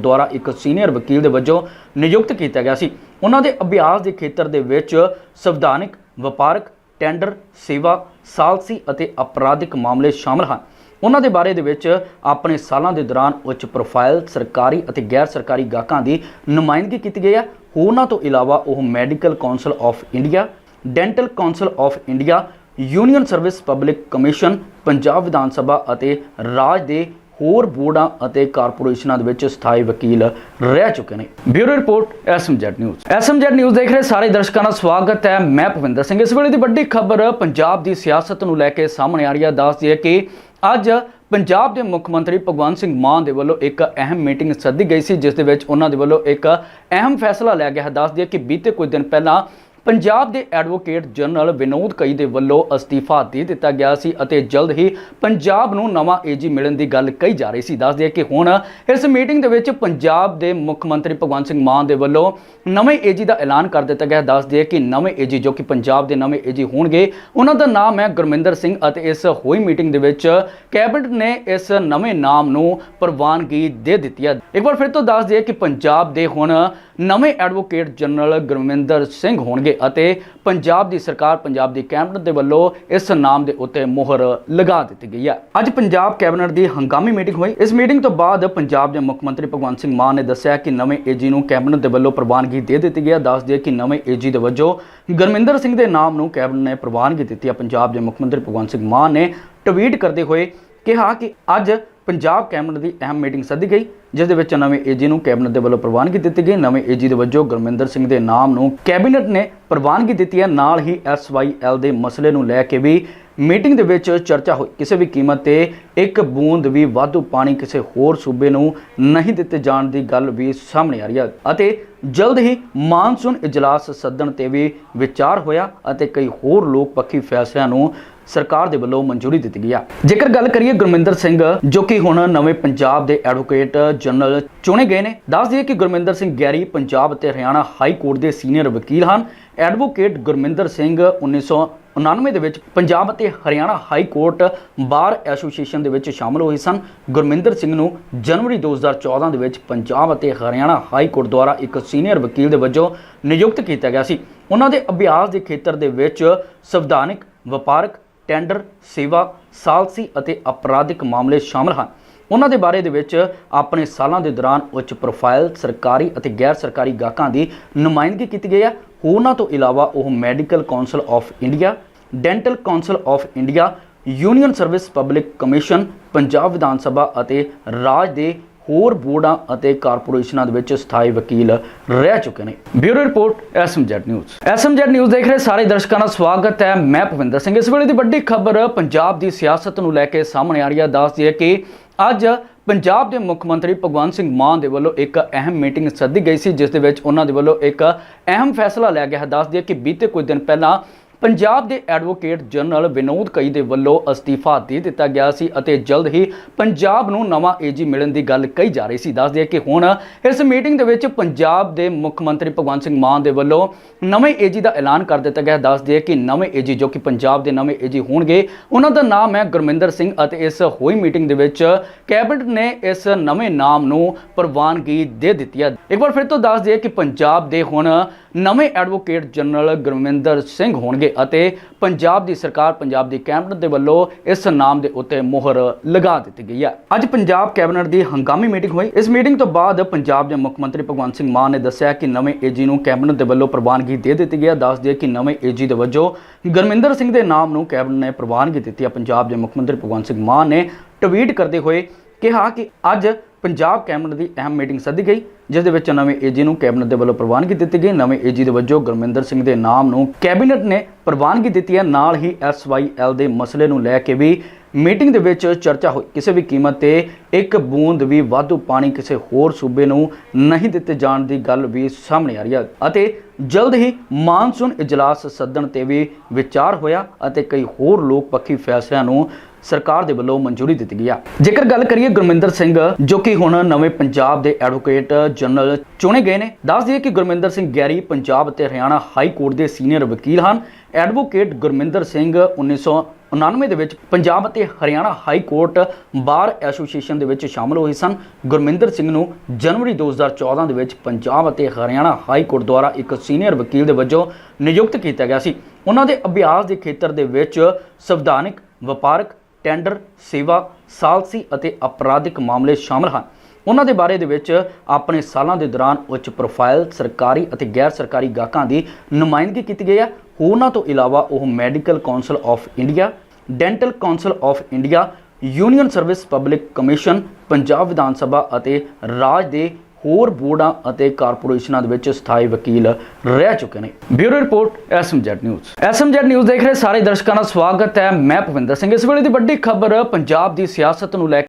ਦੁਆਰਾ ਇੱਕ ਸੀਨੀਅਰ ਵਕੀਲ ਦੇ ਵਜੋਂ ਨਿਯੁਕਤ ਕੀਤਾ ਗਿਆ ਸੀ। ਉਹਨਾਂ ਦੇ ਅਭਿਆਸ ਦੇ ਖੇਤਰ ਦੇ ਵਿੱਚ ਸੰਵਿਧਾਨਿਕ, ਵਪਾਰਕ ਟੈਂਡਰ, ਸੇਵਾ, ਸਾਲਸੀ ਅਤੇ ਅਪਰਾਧਿਕ ਮਾਮਲੇ ਸ਼ਾਮਲ ਹਨ। ਉਹਨਾਂ ਦੇ ਬਾਰੇ ਦੇ ਵਿੱਚ ਆਪਣੇ ਸਾਲਾਂ ਦੇ ਦੌਰਾਨ ਉੱਚ ਪ੍ਰੋਫਾਈਲ ਸਰਕਾਰੀ ਅਤੇ ਗੈਰ ਸਰਕਾਰੀ ਗਾਹਕਾਂ ਦੀ ਨੁਮਾਇੰਦਗੀ ਕੀਤੀ ਗਈ ਹੈ ਉਹਨਾਂ ਤੋਂ ਇਲਾਵਾ ਉਹ medical council of India, dental council of India, union service public commission, Punjab Vidhan Sabha ਅਤੇ ਰਾਜ ਦੇ ਹੋਰ ਬੋਰਡਾਂ ਅਤੇ ਕਾਰਪੋਰੇਸ਼ਨਾਂ ਦੇ ਵਿੱਚ ਸਥਾਈ ਵਕੀਲ ਰਹਿ ਚੁੱਕੇ ਨੇ। Bureau report, SMZ news. SMZ news ਦੇਖ ਰਹੇ ਸਾਰੇ ਦਰਸ਼ਕਾਂ ਦਾ ਸਵਾਗਤ ਹੈ। ਮੈਂ ਭਵਿੰਦਰ ਸਿੰਘ। ਇਸ ਵੇਲੇ ਦੀ ਵੱਡੀ ਖਬਰ ਪੰਜਾਬ ਦੀ ਸਿਆਸਤ ਨੂੰ ਲੈ ਕੇ ਸਾਹਮਣੇ ਆ ਰਹੀ ਹੈ। ਦੱਸਦੀ ਹੈ ਕਿ ਅੱਜ ਪੰਜਾਬ ਦੇ ਮੁੱਖ ਮੰਤਰੀ ਭਗਵੰਤ ਸਿੰਘ ਮਾਨ ਦੇ ਵੱਲੋਂ ਇੱਕ ਅਹਿਮ ਮੀਟਿੰਗ ਸੱਦੀ ਗਈ ਸੀ, ਜਿਸ ਦੇ ਵਿੱਚ ਉਹਨਾਂ ਦੇ ਵੱਲੋਂ ਇੱਕ ਅਹਿਮ ਫੈਸਲਾ ਲਿਆ ਗਿਆ ਹੈ। ਦੱਸਦੀ ਹੈ ਕਿ ਬੀਤੇ ਕੁਝ ਦਿਨ ਪਹਿਲਾਂ ਪੰਜਾਬ ਦੇ ਐਡਵੋਕੇਟ ਜਨਰਲ ਵਿਨੋਦ ਕਈ ਦੇ ਵੱਲੋਂ ਅਸਤੀਫਾ ਦੇ ਦਿੱਤਾ ਗਿਆ ਸੀ ਅਤੇ ਜਲਦ ਹੀ ਪੰਜਾਬ ਨੂੰ ਨਵਾਂ ਏਜੀ ਮਿਲਣ ਦੀ ਗੱਲ ਕਹੀ ਜਾ ਰਹੀ ਸੀ। ਦੱਸ ਦਈਏ ਕਿ ਹੁਣ ਇਸ ਮੀਟਿੰਗ ਦੇ ਵਿੱਚ ਪੰਜਾਬ ਦੇ ਮੁੱਖ ਮੰਤਰੀ ਭਗਵੰਤ ਸਿੰਘ ਮਾਨ ਦੇ ਵੱਲੋਂ ਨਵੇਂ ਏਜੀ ਦਾ ਐਲਾਨ ਕਰ ਦਿੱਤਾ ਗਿਆ। ਦੱਸ ਦਈਏ ਕਿ ਨਵੇਂ ਏਜੀ ਜੋ ਕਿ ਪੰਜਾਬ ਦੇ ਨਵੇਂ ਏਜੀ ਹੋਣਗੇ, ਉਹਨਾਂ ਦਾ ਨਾਮ ਹੈ ਗੁਰਮਿੰਦਰ ਸਿੰਘ ਅਤੇ ਇਸ ਹੋਈ ਮੀਟਿੰਗ ਦੇ ਵਿੱਚ ਕੈਬਨਿਟ ਨੇ ਇਸ ਨਵੇਂ ਨਾਮ ਨੂੰ ਪ੍ਰਵਾਨਗੀ ਦੇ ਦਿੱਤੀ ਹੈ। ਇੱਕ ਵਾਰ ਫਿਰ ਤੋਂ ਦੱਸ ਦਈਏ ਕਿ ਪੰਜਾਬ ਦੇ ਹੁਣ ਨਵੇਂ ਐਡਵੋਕੇਟ ਜਨਰਲ ਗੁਰਮਿੰਦਰ ਸਿੰਘ ਹੋਣਗੇ। ਅਤੇ ਪੰਜਾਬ ਦੀ ਸਰਕਾਰ ਪੰਜਾਬ ਦੀ ਕੈਬਨਿਟ ਦੇ ਵੱਲੋਂ ਇਸ ਨਾਮ ਦੇ ਉੱਤੇ ਮੋਹਰ ਲਗਾ ਦਿੱਤੀ ਗਈ ਹੈ। ਅੱਜ ਪੰਜਾਬ ਕੈਬਨਿਟ ਦੀ ਹੰਗਾਮੀ ਮੀਟਿੰਗ ਹੋਈ। ਇਸ ਮੀਟਿੰਗ ਤੋਂ ਬਾਅਦ ਪੰਜਾਬ ਦੇ ਮੁੱਖ ਮੰਤਰੀ ਭਗਵੰਤ ਸਿੰਘ ਮਾਨ ਨੇ ਦੱਸਿਆ ਕਿ ਨਵੇਂ ਏਜੀ ਨੂੰ ਕੈਬਨਿਟ ਦੇ ਵੱਲੋਂ ਪ੍ਰਵਾਨਗੀ ਦੇ ਦਿੱਤੀ ਗਈ ਹੈ। ਦੱਸ ਦਈਏ ਕਿ ਨਵੇਂ ਏਜੀ ਦੇ ਵਜੋਂ ਗੁਰਮਿੰਦਰ ਸਿੰਘ ਦੇ ਨਾਮ ਨੂੰ ਕੈਬਨਿਟ ਨੇ ਪ੍ਰਵਾਨਗੀ ਦਿੱਤੀ ਹੈ। ਪੰਜਾਬ ਦੇ ਮੁੱਖ ਮੰਤਰੀ ਭਗਵੰਤ ਸਿੰਘ ਮਾਨ ਨੇ ਟਵੀਟ ਕਰਦੇ ਹੋਏ ਕਿਹਾ ਕਿ ਅੱਜ ਪੰਜਾਬ ਕੈਬਨਿਟ ਦੀ ਅਹਿਮ ਮੀਟਿੰਗ ਸੱਦੀ ਗਈ, ਜਿਸ ਦੇ ਵਿੱਚ ਨਵੇਂ ਏਜੀ ਨੂੰ ਕੈਬਨਿਟ ਦੇ ਵੱਲੋਂ ਪ੍ਰਵਾਨਗੀ ਦਿੱਤੀ ਗਈ। ਨਵੇਂ ਏਜੀ ਦੇ ਵਜੋਂ ਗੁਰਮਿੰਦਰ ਸਿੰਘ ਦੇ ਨਾਮ ਨੂੰ ਕੈਬਨਿਟ ਨੇ ਪ੍ਰਵਾਨਗੀ ਦਿੱਤੀ ਹੈ। ਨਾਲ ਹੀ ਐਸਵਾਈਐਲ ਦੇ ਮਸਲੇ ਨੂੰ ਲੈ ਕੇ ਵੀ ਮੀਟਿੰਗ ਦੇ ਵਿੱਚ ਚਰਚਾ ਹੋਈ। ਕਿਸੇ ਵੀ ਕੀਮਤ ਤੇ ਇੱਕ ਬੂੰਦ ਵੀ ਵਾਧੂ ਪਾਣੀ ਕਿਸੇ ਹੋਰ ਸੂਬੇ ਨੂੰ ਨਹੀਂ ਦਿੱਤੇ ਜਾਣ ਦੀ ਗੱਲ ਵੀ ਸਾਹਮਣੇ ਆ ਰਹੀ ਹੈ ਅਤੇ ਜਲਦ ਹੀ ਮਾਨਸੂਨ ਇਜਲਾਸ ਸੱਦਣ ਤੇ ਵੀ ਵਿਚਾਰ ਹੋਇਆ ਅਤੇ ਕਈ ਹੋਰ ਲੋਕ ਪੱਖੀ ਫੈਸਲਿਆਂ ਨੂੰ ਸਰਕਾਰ ਦੇ ਵੱਲੋਂ ਮਨਜ਼ੂਰੀ ਦਿੱਤੀ ਗਈ ਆ। ਜੇਕਰ ਗੱਲ ਕਰੀਏ ਗੁਰਮਿੰਦਰ ਸਿੰਘ, ਜੋ ਕਿ ਹੁਣ ਨਵੇਂ ਪੰਜਾਬ ਦੇ ਐਡਵੋਕੇਟ ਜਨਰਲ ਚੁਣੇ ਗਏ ਨੇ, ਦੱਸ ਦਈਏ ਕਿ ਗੁਰਮਿੰਦਰ ਸਿੰਘ ਗੈਰੀ ਪੰਜਾਬ ਅਤੇ ਹਰਿਆਣਾ ਹਾਈ ਕੋਰਟ ਦੇ ਸੀਨੀਅਰ ਵਕੀਲ ਹਨ। ਐਡਵੋਕੇਟ ਗੁਰਮਿੰਦਰ ਸਿੰਘ 1999 ਦੇ ਵਿੱਚ ਪੰਜਾਬ ਅਤੇ Haryana high court bar association ਦੇ ਵਿੱਚ ਸ਼ਾਮਲ ਹੋਏ ਸਨ। ਗੁਰਮਿੰਦਰ ਸਿੰਘ ਨੂੰ ਜਨਵਰੀ 2014 ਦੇ ਵਿੱਚ ਪੰਜਾਬ ਅਤੇ ਹਰਿਆਣਾ ਹਾਈ ਕੋਰਟ ਦੁਆਰਾ ਇੱਕ ਸੀਨੀਅਰ ਵਕੀਲ ਦੇ ਵਜੋਂ ਨਿਯੁਕਤ ਕੀਤਾ ਗਿਆ ਸੀ। ਉਹਨਾਂ ਦੇ ਅਭਿਆਸ ਦੇ ਖੇਤਰ ਦੇ ਵਿੱਚ ਸੰਵਿਧਾਨਿਕ, ਵਪਾਰਕ ਟੈਂਡਰ, ਸੇਵਾ, ਸਾਲਸੀ ਅਤੇ ਅਪਰਾਧਿਕ ਮਾਮਲੇ ਸ਼ਾਮਲ ਹਨ। ਉਹਨਾਂ ਦੇ ਬਾਰੇ ਦੇ ਵਿੱਚ ਆਪਣੇ ਸਾਲਾਂ ਦੇ ਦੌਰਾਨ ਉੱਚ ਪ੍ਰੋਫਾਈਲ ਸਰਕਾਰੀ ਅਤੇ ਗੈਰ ਸਰਕਾਰੀ ਗਾਹਕਾਂ ਦੀ ਨੁਮਾਇੰਦਗੀ ਕੀਤੀ ਗਈ ਹੈ। ਉਹਨਾਂ ਤੋਂ ਇਲਾਵਾ ਉਹ medical council of India, dental council of India, union service public commission, Punjab Vidhan Sabha ਅਤੇ ਰਾਜ ਦੇ ਹੋਰ ਬੋਰਡਾਂ ਅਤੇ ਕਾਰਪੋਰੇਸ਼ਨਾਂ ਦੇ ਵਿੱਚ ਸਥਾਈ ਵਕੀਲ ਰਹਿ ਚੁੱਕੇ ਨੇ। Bureau report, SMZ news. SMZ news ਦੇਖ ਰਹੇ ਸਾਰੇ ਦਰਸ਼ਕਾਂ ਦਾ ਸਵਾਗਤ ਹੈ। ਮੈਂ ਭਵਿੰਦਰ ਸਿੰਘ। ਇਸ ਵੇਲੇ ਦੀ ਵੱਡੀ ਖਬਰ ਪੰਜਾਬ ਦੀ ਸਿਆਸਤ ਨੂੰ ਲੈ ਕੇ ਸਾਹਮਣੇ ਆ ਰਹੀ ਹੈ। ਦੱਸਦੀ ਹੈ ਕਿ ਅੱਜ ਪੰਜਾਬ ਦੇ ਮੁੱਖ ਮੰਤਰੀ ਭਗਵੰਤ ਸਿੰਘ ਮਾਨ ਦੇ ਵੱਲੋਂ ਇੱਕ ਅਹਿਮ ਮੀਟਿੰਗ ਸੱਦੀ ਗਈ ਸੀ, ਜਿਸ ਦੇ ਵਿੱਚ ਉਹਨਾਂ ਦੇ ਵੱਲੋਂ ਇੱਕ ਅਹਿਮ ਫੈਸਲਾ ਲਿਆ ਗਿਆ ਹੈ। ਦੱਸਦੀ ਹੈ ਕਿ ਬੀਤੇ ਕੁਝ ਦਿਨ ਪਹਿਲਾਂ ਪੰਜਾਬ ਦੇ ਐਡਵੋਕੇਟ ਜਨਰਲ ਵਿਨੋਦ ਕਈ ਦੇ ਵੱਲੋਂ ਅਸਤੀਫਾ ਦੇ ਦਿੱਤਾ ਗਿਆ ਸੀ ਅਤੇ ਜਲਦ ਹੀ ਪੰਜਾਬ ਨੂੰ ਨਵਾਂ ਏਜੀ ਮਿਲਣ ਦੀ ਗੱਲ ਕਹੀ ਜਾ ਰਹੀ ਸੀ। ਦੱਸ ਦਈਏ ਕਿ ਹੁਣ ਇਸ ਮੀਟਿੰਗ ਦੇ ਵਿੱਚ ਪੰਜਾਬ ਦੇ ਮੁੱਖ ਮੰਤਰੀ ਭਗਵੰਤ ਸਿੰਘ ਮਾਨ ਦੇ ਵੱਲੋਂ ਨਵੇਂ ਏਜੀ ਦਾ ਐਲਾਨ ਕਰ ਦਿੱਤਾ ਗਿਆ। ਦੱਸ ਦਈਏ ਕਿ ਨਵੇਂ ਏਜੀ ਜੋ ਕਿ ਪੰਜਾਬ ਦੇ ਨਵੇਂ ਏਜੀ ਹੋਣਗੇ, ਉਹਨਾਂ ਦਾ ਨਾਮ ਹੈ ਗੁਰਮਿੰਦਰ ਸਿੰਘ ਅਤੇ ਇਸ ਹੋਈ ਮੀਟਿੰਗ ਦੇ ਵਿੱਚ ਕੈਬਨਿਟ ਨੇ ਇਸ ਨਵੇਂ ਨਾਮ ਨੂੰ ਪ੍ਰਵਾਨਗੀ ਦੇ ਦਿੱਤੀ ਹੈ। ਇੱਕ ਵਾਰ ਫਿਰ ਤੋਂ ਦੱਸ ਦਈਏ ਕਿ ਪੰਜਾਬ ਦੇ ਹੁਣ ਨਵੇਂ ਐਡਵੋਕੇਟ ਜਨਰਲ ਗੁਰਮਿੰਦਰ ਸਿੰਘ ਹੋਣਗੇ। ਅਤੇ ਪੰਜਾਬ ਦੀ ਸਰਕਾਰ ਪੰਜਾਬ ਦੀ ਕੈਬਨਿਟ ਦੇ ਵੱਲੋਂ ਇਸ ਨਾਮ ਦੇ ਉੱਤੇ ਮੋਹਰ ਲਗਾ ਦਿੱਤੀ ਗਈ ਹੈ। ਅੱਜ ਪੰਜਾਬ ਕੈਬਨਿਟ ਦੀ ਹੰਗਾਮੀ ਮੀਟਿੰਗ ਹੋਈ। ਇਸ ਮੀਟਿੰਗ ਤੋਂ ਬਾਅਦ ਪੰਜਾਬ ਦੇ ਮੁੱਖ ਮੰਤਰੀ ਭਗਵੰਤ ਸਿੰਘ ਮਾਨ ਨੇ ਦੱਸਿਆ ਕਿ ਨਵੇਂ ਏਜੀ ਨੂੰ ਕੈਬਨਿਟ ਦੇ ਵੱਲੋਂ ਪ੍ਰਵਾਨਗੀ ਦੇ ਦਿੱਤੀ ਗਈ ਹੈ। ਦੱਸ ਦਈਏ ਕਿ ਨਵੇਂ ਏਜੀ ਦੇ ਵਜੋਂ ਗੁਰਮਿੰਦਰ ਸਿੰਘ ਦੇ ਨਾਮ ਨੂੰ ਕੈਬਨਿਟ ਨੇ ਪ੍ਰਵਾਨਗੀ ਦਿੱਤੀ ਹੈ। ਪੰਜਾਬ ਦੇ ਮੁੱਖ ਮੰਤਰੀ ਭਗਵੰਤ ਸਿੰਘ ਮਾਨ ਨੇ ਟਵੀਟ ਕਰਦੇ ਹੋਏ ਕਿਹਾ ਕਿ ਅੱਜ ਪੰਜਾਬ ਕੈਬਨਿਟ ਦੀ ਅਹਿਮ ਮੀਟਿੰਗ ਸੱਦੀ ਗਈ, ਜਿਸ ਦੇ ਵਿੱਚ ਨਵੇਂ ਏਜੀ ਨੂੰ ਕੈਬਨਿਟ ਦੇ ਵੱਲੋਂ ਪ੍ਰਵਾਨਗੀ ਦਿੱਤੀ ਗਈ ਨਵੇਂ ਏਜੀ ਦੇ ਵਜੋਂ ਗੁਰਮਿੰਦਰ ਸਿੰਘ ਦੇ ਨਾਮ ਨੂੰ ਕੈਬਨਿਟ ਨੇ ਪ੍ਰਵਾਨਗੀ ਦਿੱਤੀ ਹੈ। ਨਾਲ ਹੀ ਐਸਵਾਈਐਲ ਦੇ ਮਸਲੇ ਨੂੰ ਲੈ ਕੇ ਵੀ ਮੀਟਿੰਗ ਦੇ ਵਿੱਚ ਚਰਚਾ ਹੋਈ। ਕਿਸੇ ਵੀ ਕੀਮਤ ਤੇ ਇੱਕ ਬੂੰਦ ਵੀ ਵਾਧੂ ਪਾਣੀ ਕਿਸੇ ਹੋਰ ਸੂਬੇ ਨੂੰ ਨਹੀਂ ਦਿੱਤੇ ਜਾਣ ਦੀ ਗੱਲ ਵੀ ਸਾਹਮਣੇ ਆ ਰਹੀ ਹੈ ਅਤੇ ਜਲਦ ਹੀ ਮਾਨਸੂਨ ਇਜਲਾਸ ਸੱਦਣ ਤੇ ਵੀ ਵਿਚਾਰ ਹੋਇਆ ਅਤੇ ਕਈ ਹੋਰ ਲੋਕ ਪੱਖੀ ਫੈਸਲਿਆਂ ਨੂੰ ਸਰਕਾਰ ਦੇ ਵੱਲੋਂ ਮਨਜ਼ੂਰੀ ਦਿੱਤੀ ਗਈ ਆ। ਜੇਕਰ ਗੱਲ ਕਰੀਏ ਗੁਰਮਿੰਦਰ ਸਿੰਘ, ਜੋ ਕਿ ਹੁਣ ਨਵੇਂ ਪੰਜਾਬ ਦੇ ਐਡਵੋਕੇਟ ਜਨਰਲ ਚੁਣੇ ਗਏ ਨੇ, ਦੱਸ ਦਈਏ ਕਿ ਗੁਰਮਿੰਦਰ ਸਿੰਘ ਗੈਰੀ ਪੰਜਾਬ ਅਤੇ ਹਰਿਆਣਾ ਹਾਈ ਕੋਰਟ ਦੇ ਸੀਨੀਅਰ ਵਕੀਲ ਹਨ। ਐਡਵੋਕੇਟ ਗੁਰਮਿੰਦਰ ਸਿੰਘ 1999 ਦੇ ਵਿੱਚ ਪੰਜਾਬ ਅਤੇ Haryana high court bar association ਦੇ ਵਿੱਚ ਸ਼ਾਮਲ ਹੋਏ ਸਨ। ਗੁਰਮਿੰਦਰ ਸਿੰਘ ਨੂੰ ਜਨਵਰੀ 2014 ਦੇ ਵਿੱਚ ਪੰਜਾਬ ਅਤੇ ਹਰਿਆਣਾ ਹਾਈ ਕੋਰਟ ਦੁਆਰਾ ਇੱਕ ਸੀਨੀਅਰ ਵਕੀਲ ਦੇ ਵਜੋਂ ਨਿਯੁਕਤ ਕੀਤਾ ਗਿਆ ਸੀ। ਉਹਨਾਂ ਦੇ ਅਭਿਆਸ ਦੇ ਖੇਤਰ ਦੇ ਵਿੱਚ ਸੰਵਿਧਾਨਿਕ, ਵਪਾਰਕ ਟੈਂਡਰ, ਸੇਵਾ, ਸਾਲਸੀ ਅਤੇ ਅਪਰਾਧਿਕ ਮਾਮਲੇ ਸ਼ਾਮਲ ਹਨ। ਉਹਨਾਂ ਦੇ ਬਾਰੇ ਦੇ ਵਿੱਚ ਆਪਣੇ ਸਾਲਾਂ ਦੇ ਦੌਰਾਨ ਉੱਚ ਪ੍ਰੋਫਾਈਲ ਸਰਕਾਰੀ ਅਤੇ ਗੈਰ ਸਰਕਾਰੀ ਗਾਹਕਾਂ ਦੀ ਨੁਮਾਇੰਦਗੀ ਕੀਤੀ ਗਈ ਹੈ। ਉਹਨਾਂ ਤੋਂ ਇਲਾਵਾ ਉਹ medical council of India, dental council of India, union service public commission, Punjab Vidhan Sabha ਅਤੇ ਰਾਜ ਦੇ ਹੋਰ ਬੋਰਡਾਂ ਅਤੇ ਕਾਰਪੋਰੇਸ਼ਨਾਂ ਦੇ ਵਿੱਚ ਸਥਾਈ ਵਕੀਲ ਰਹਿ ਚੁੱਕੇ ਨੇ। Bureau report, SMZ news. SMZ news ਦੇਖ ਰਹੇ ਸਾਰੇ ਦਰਸ਼ਕਾਂ ਦਾ ਸਵਾਗਤ ਹੈ। ਮੈਂ ਭਵਿੰਦਰ ਸਿੰਘ। ਇਸ ਵੇਲੇ ਦੀ ਵੱਡੀ ਖਬਰ ਪੰਜਾਬ ਦੀ ਸਿਆਸਤ ਨੂੰ ਲੈ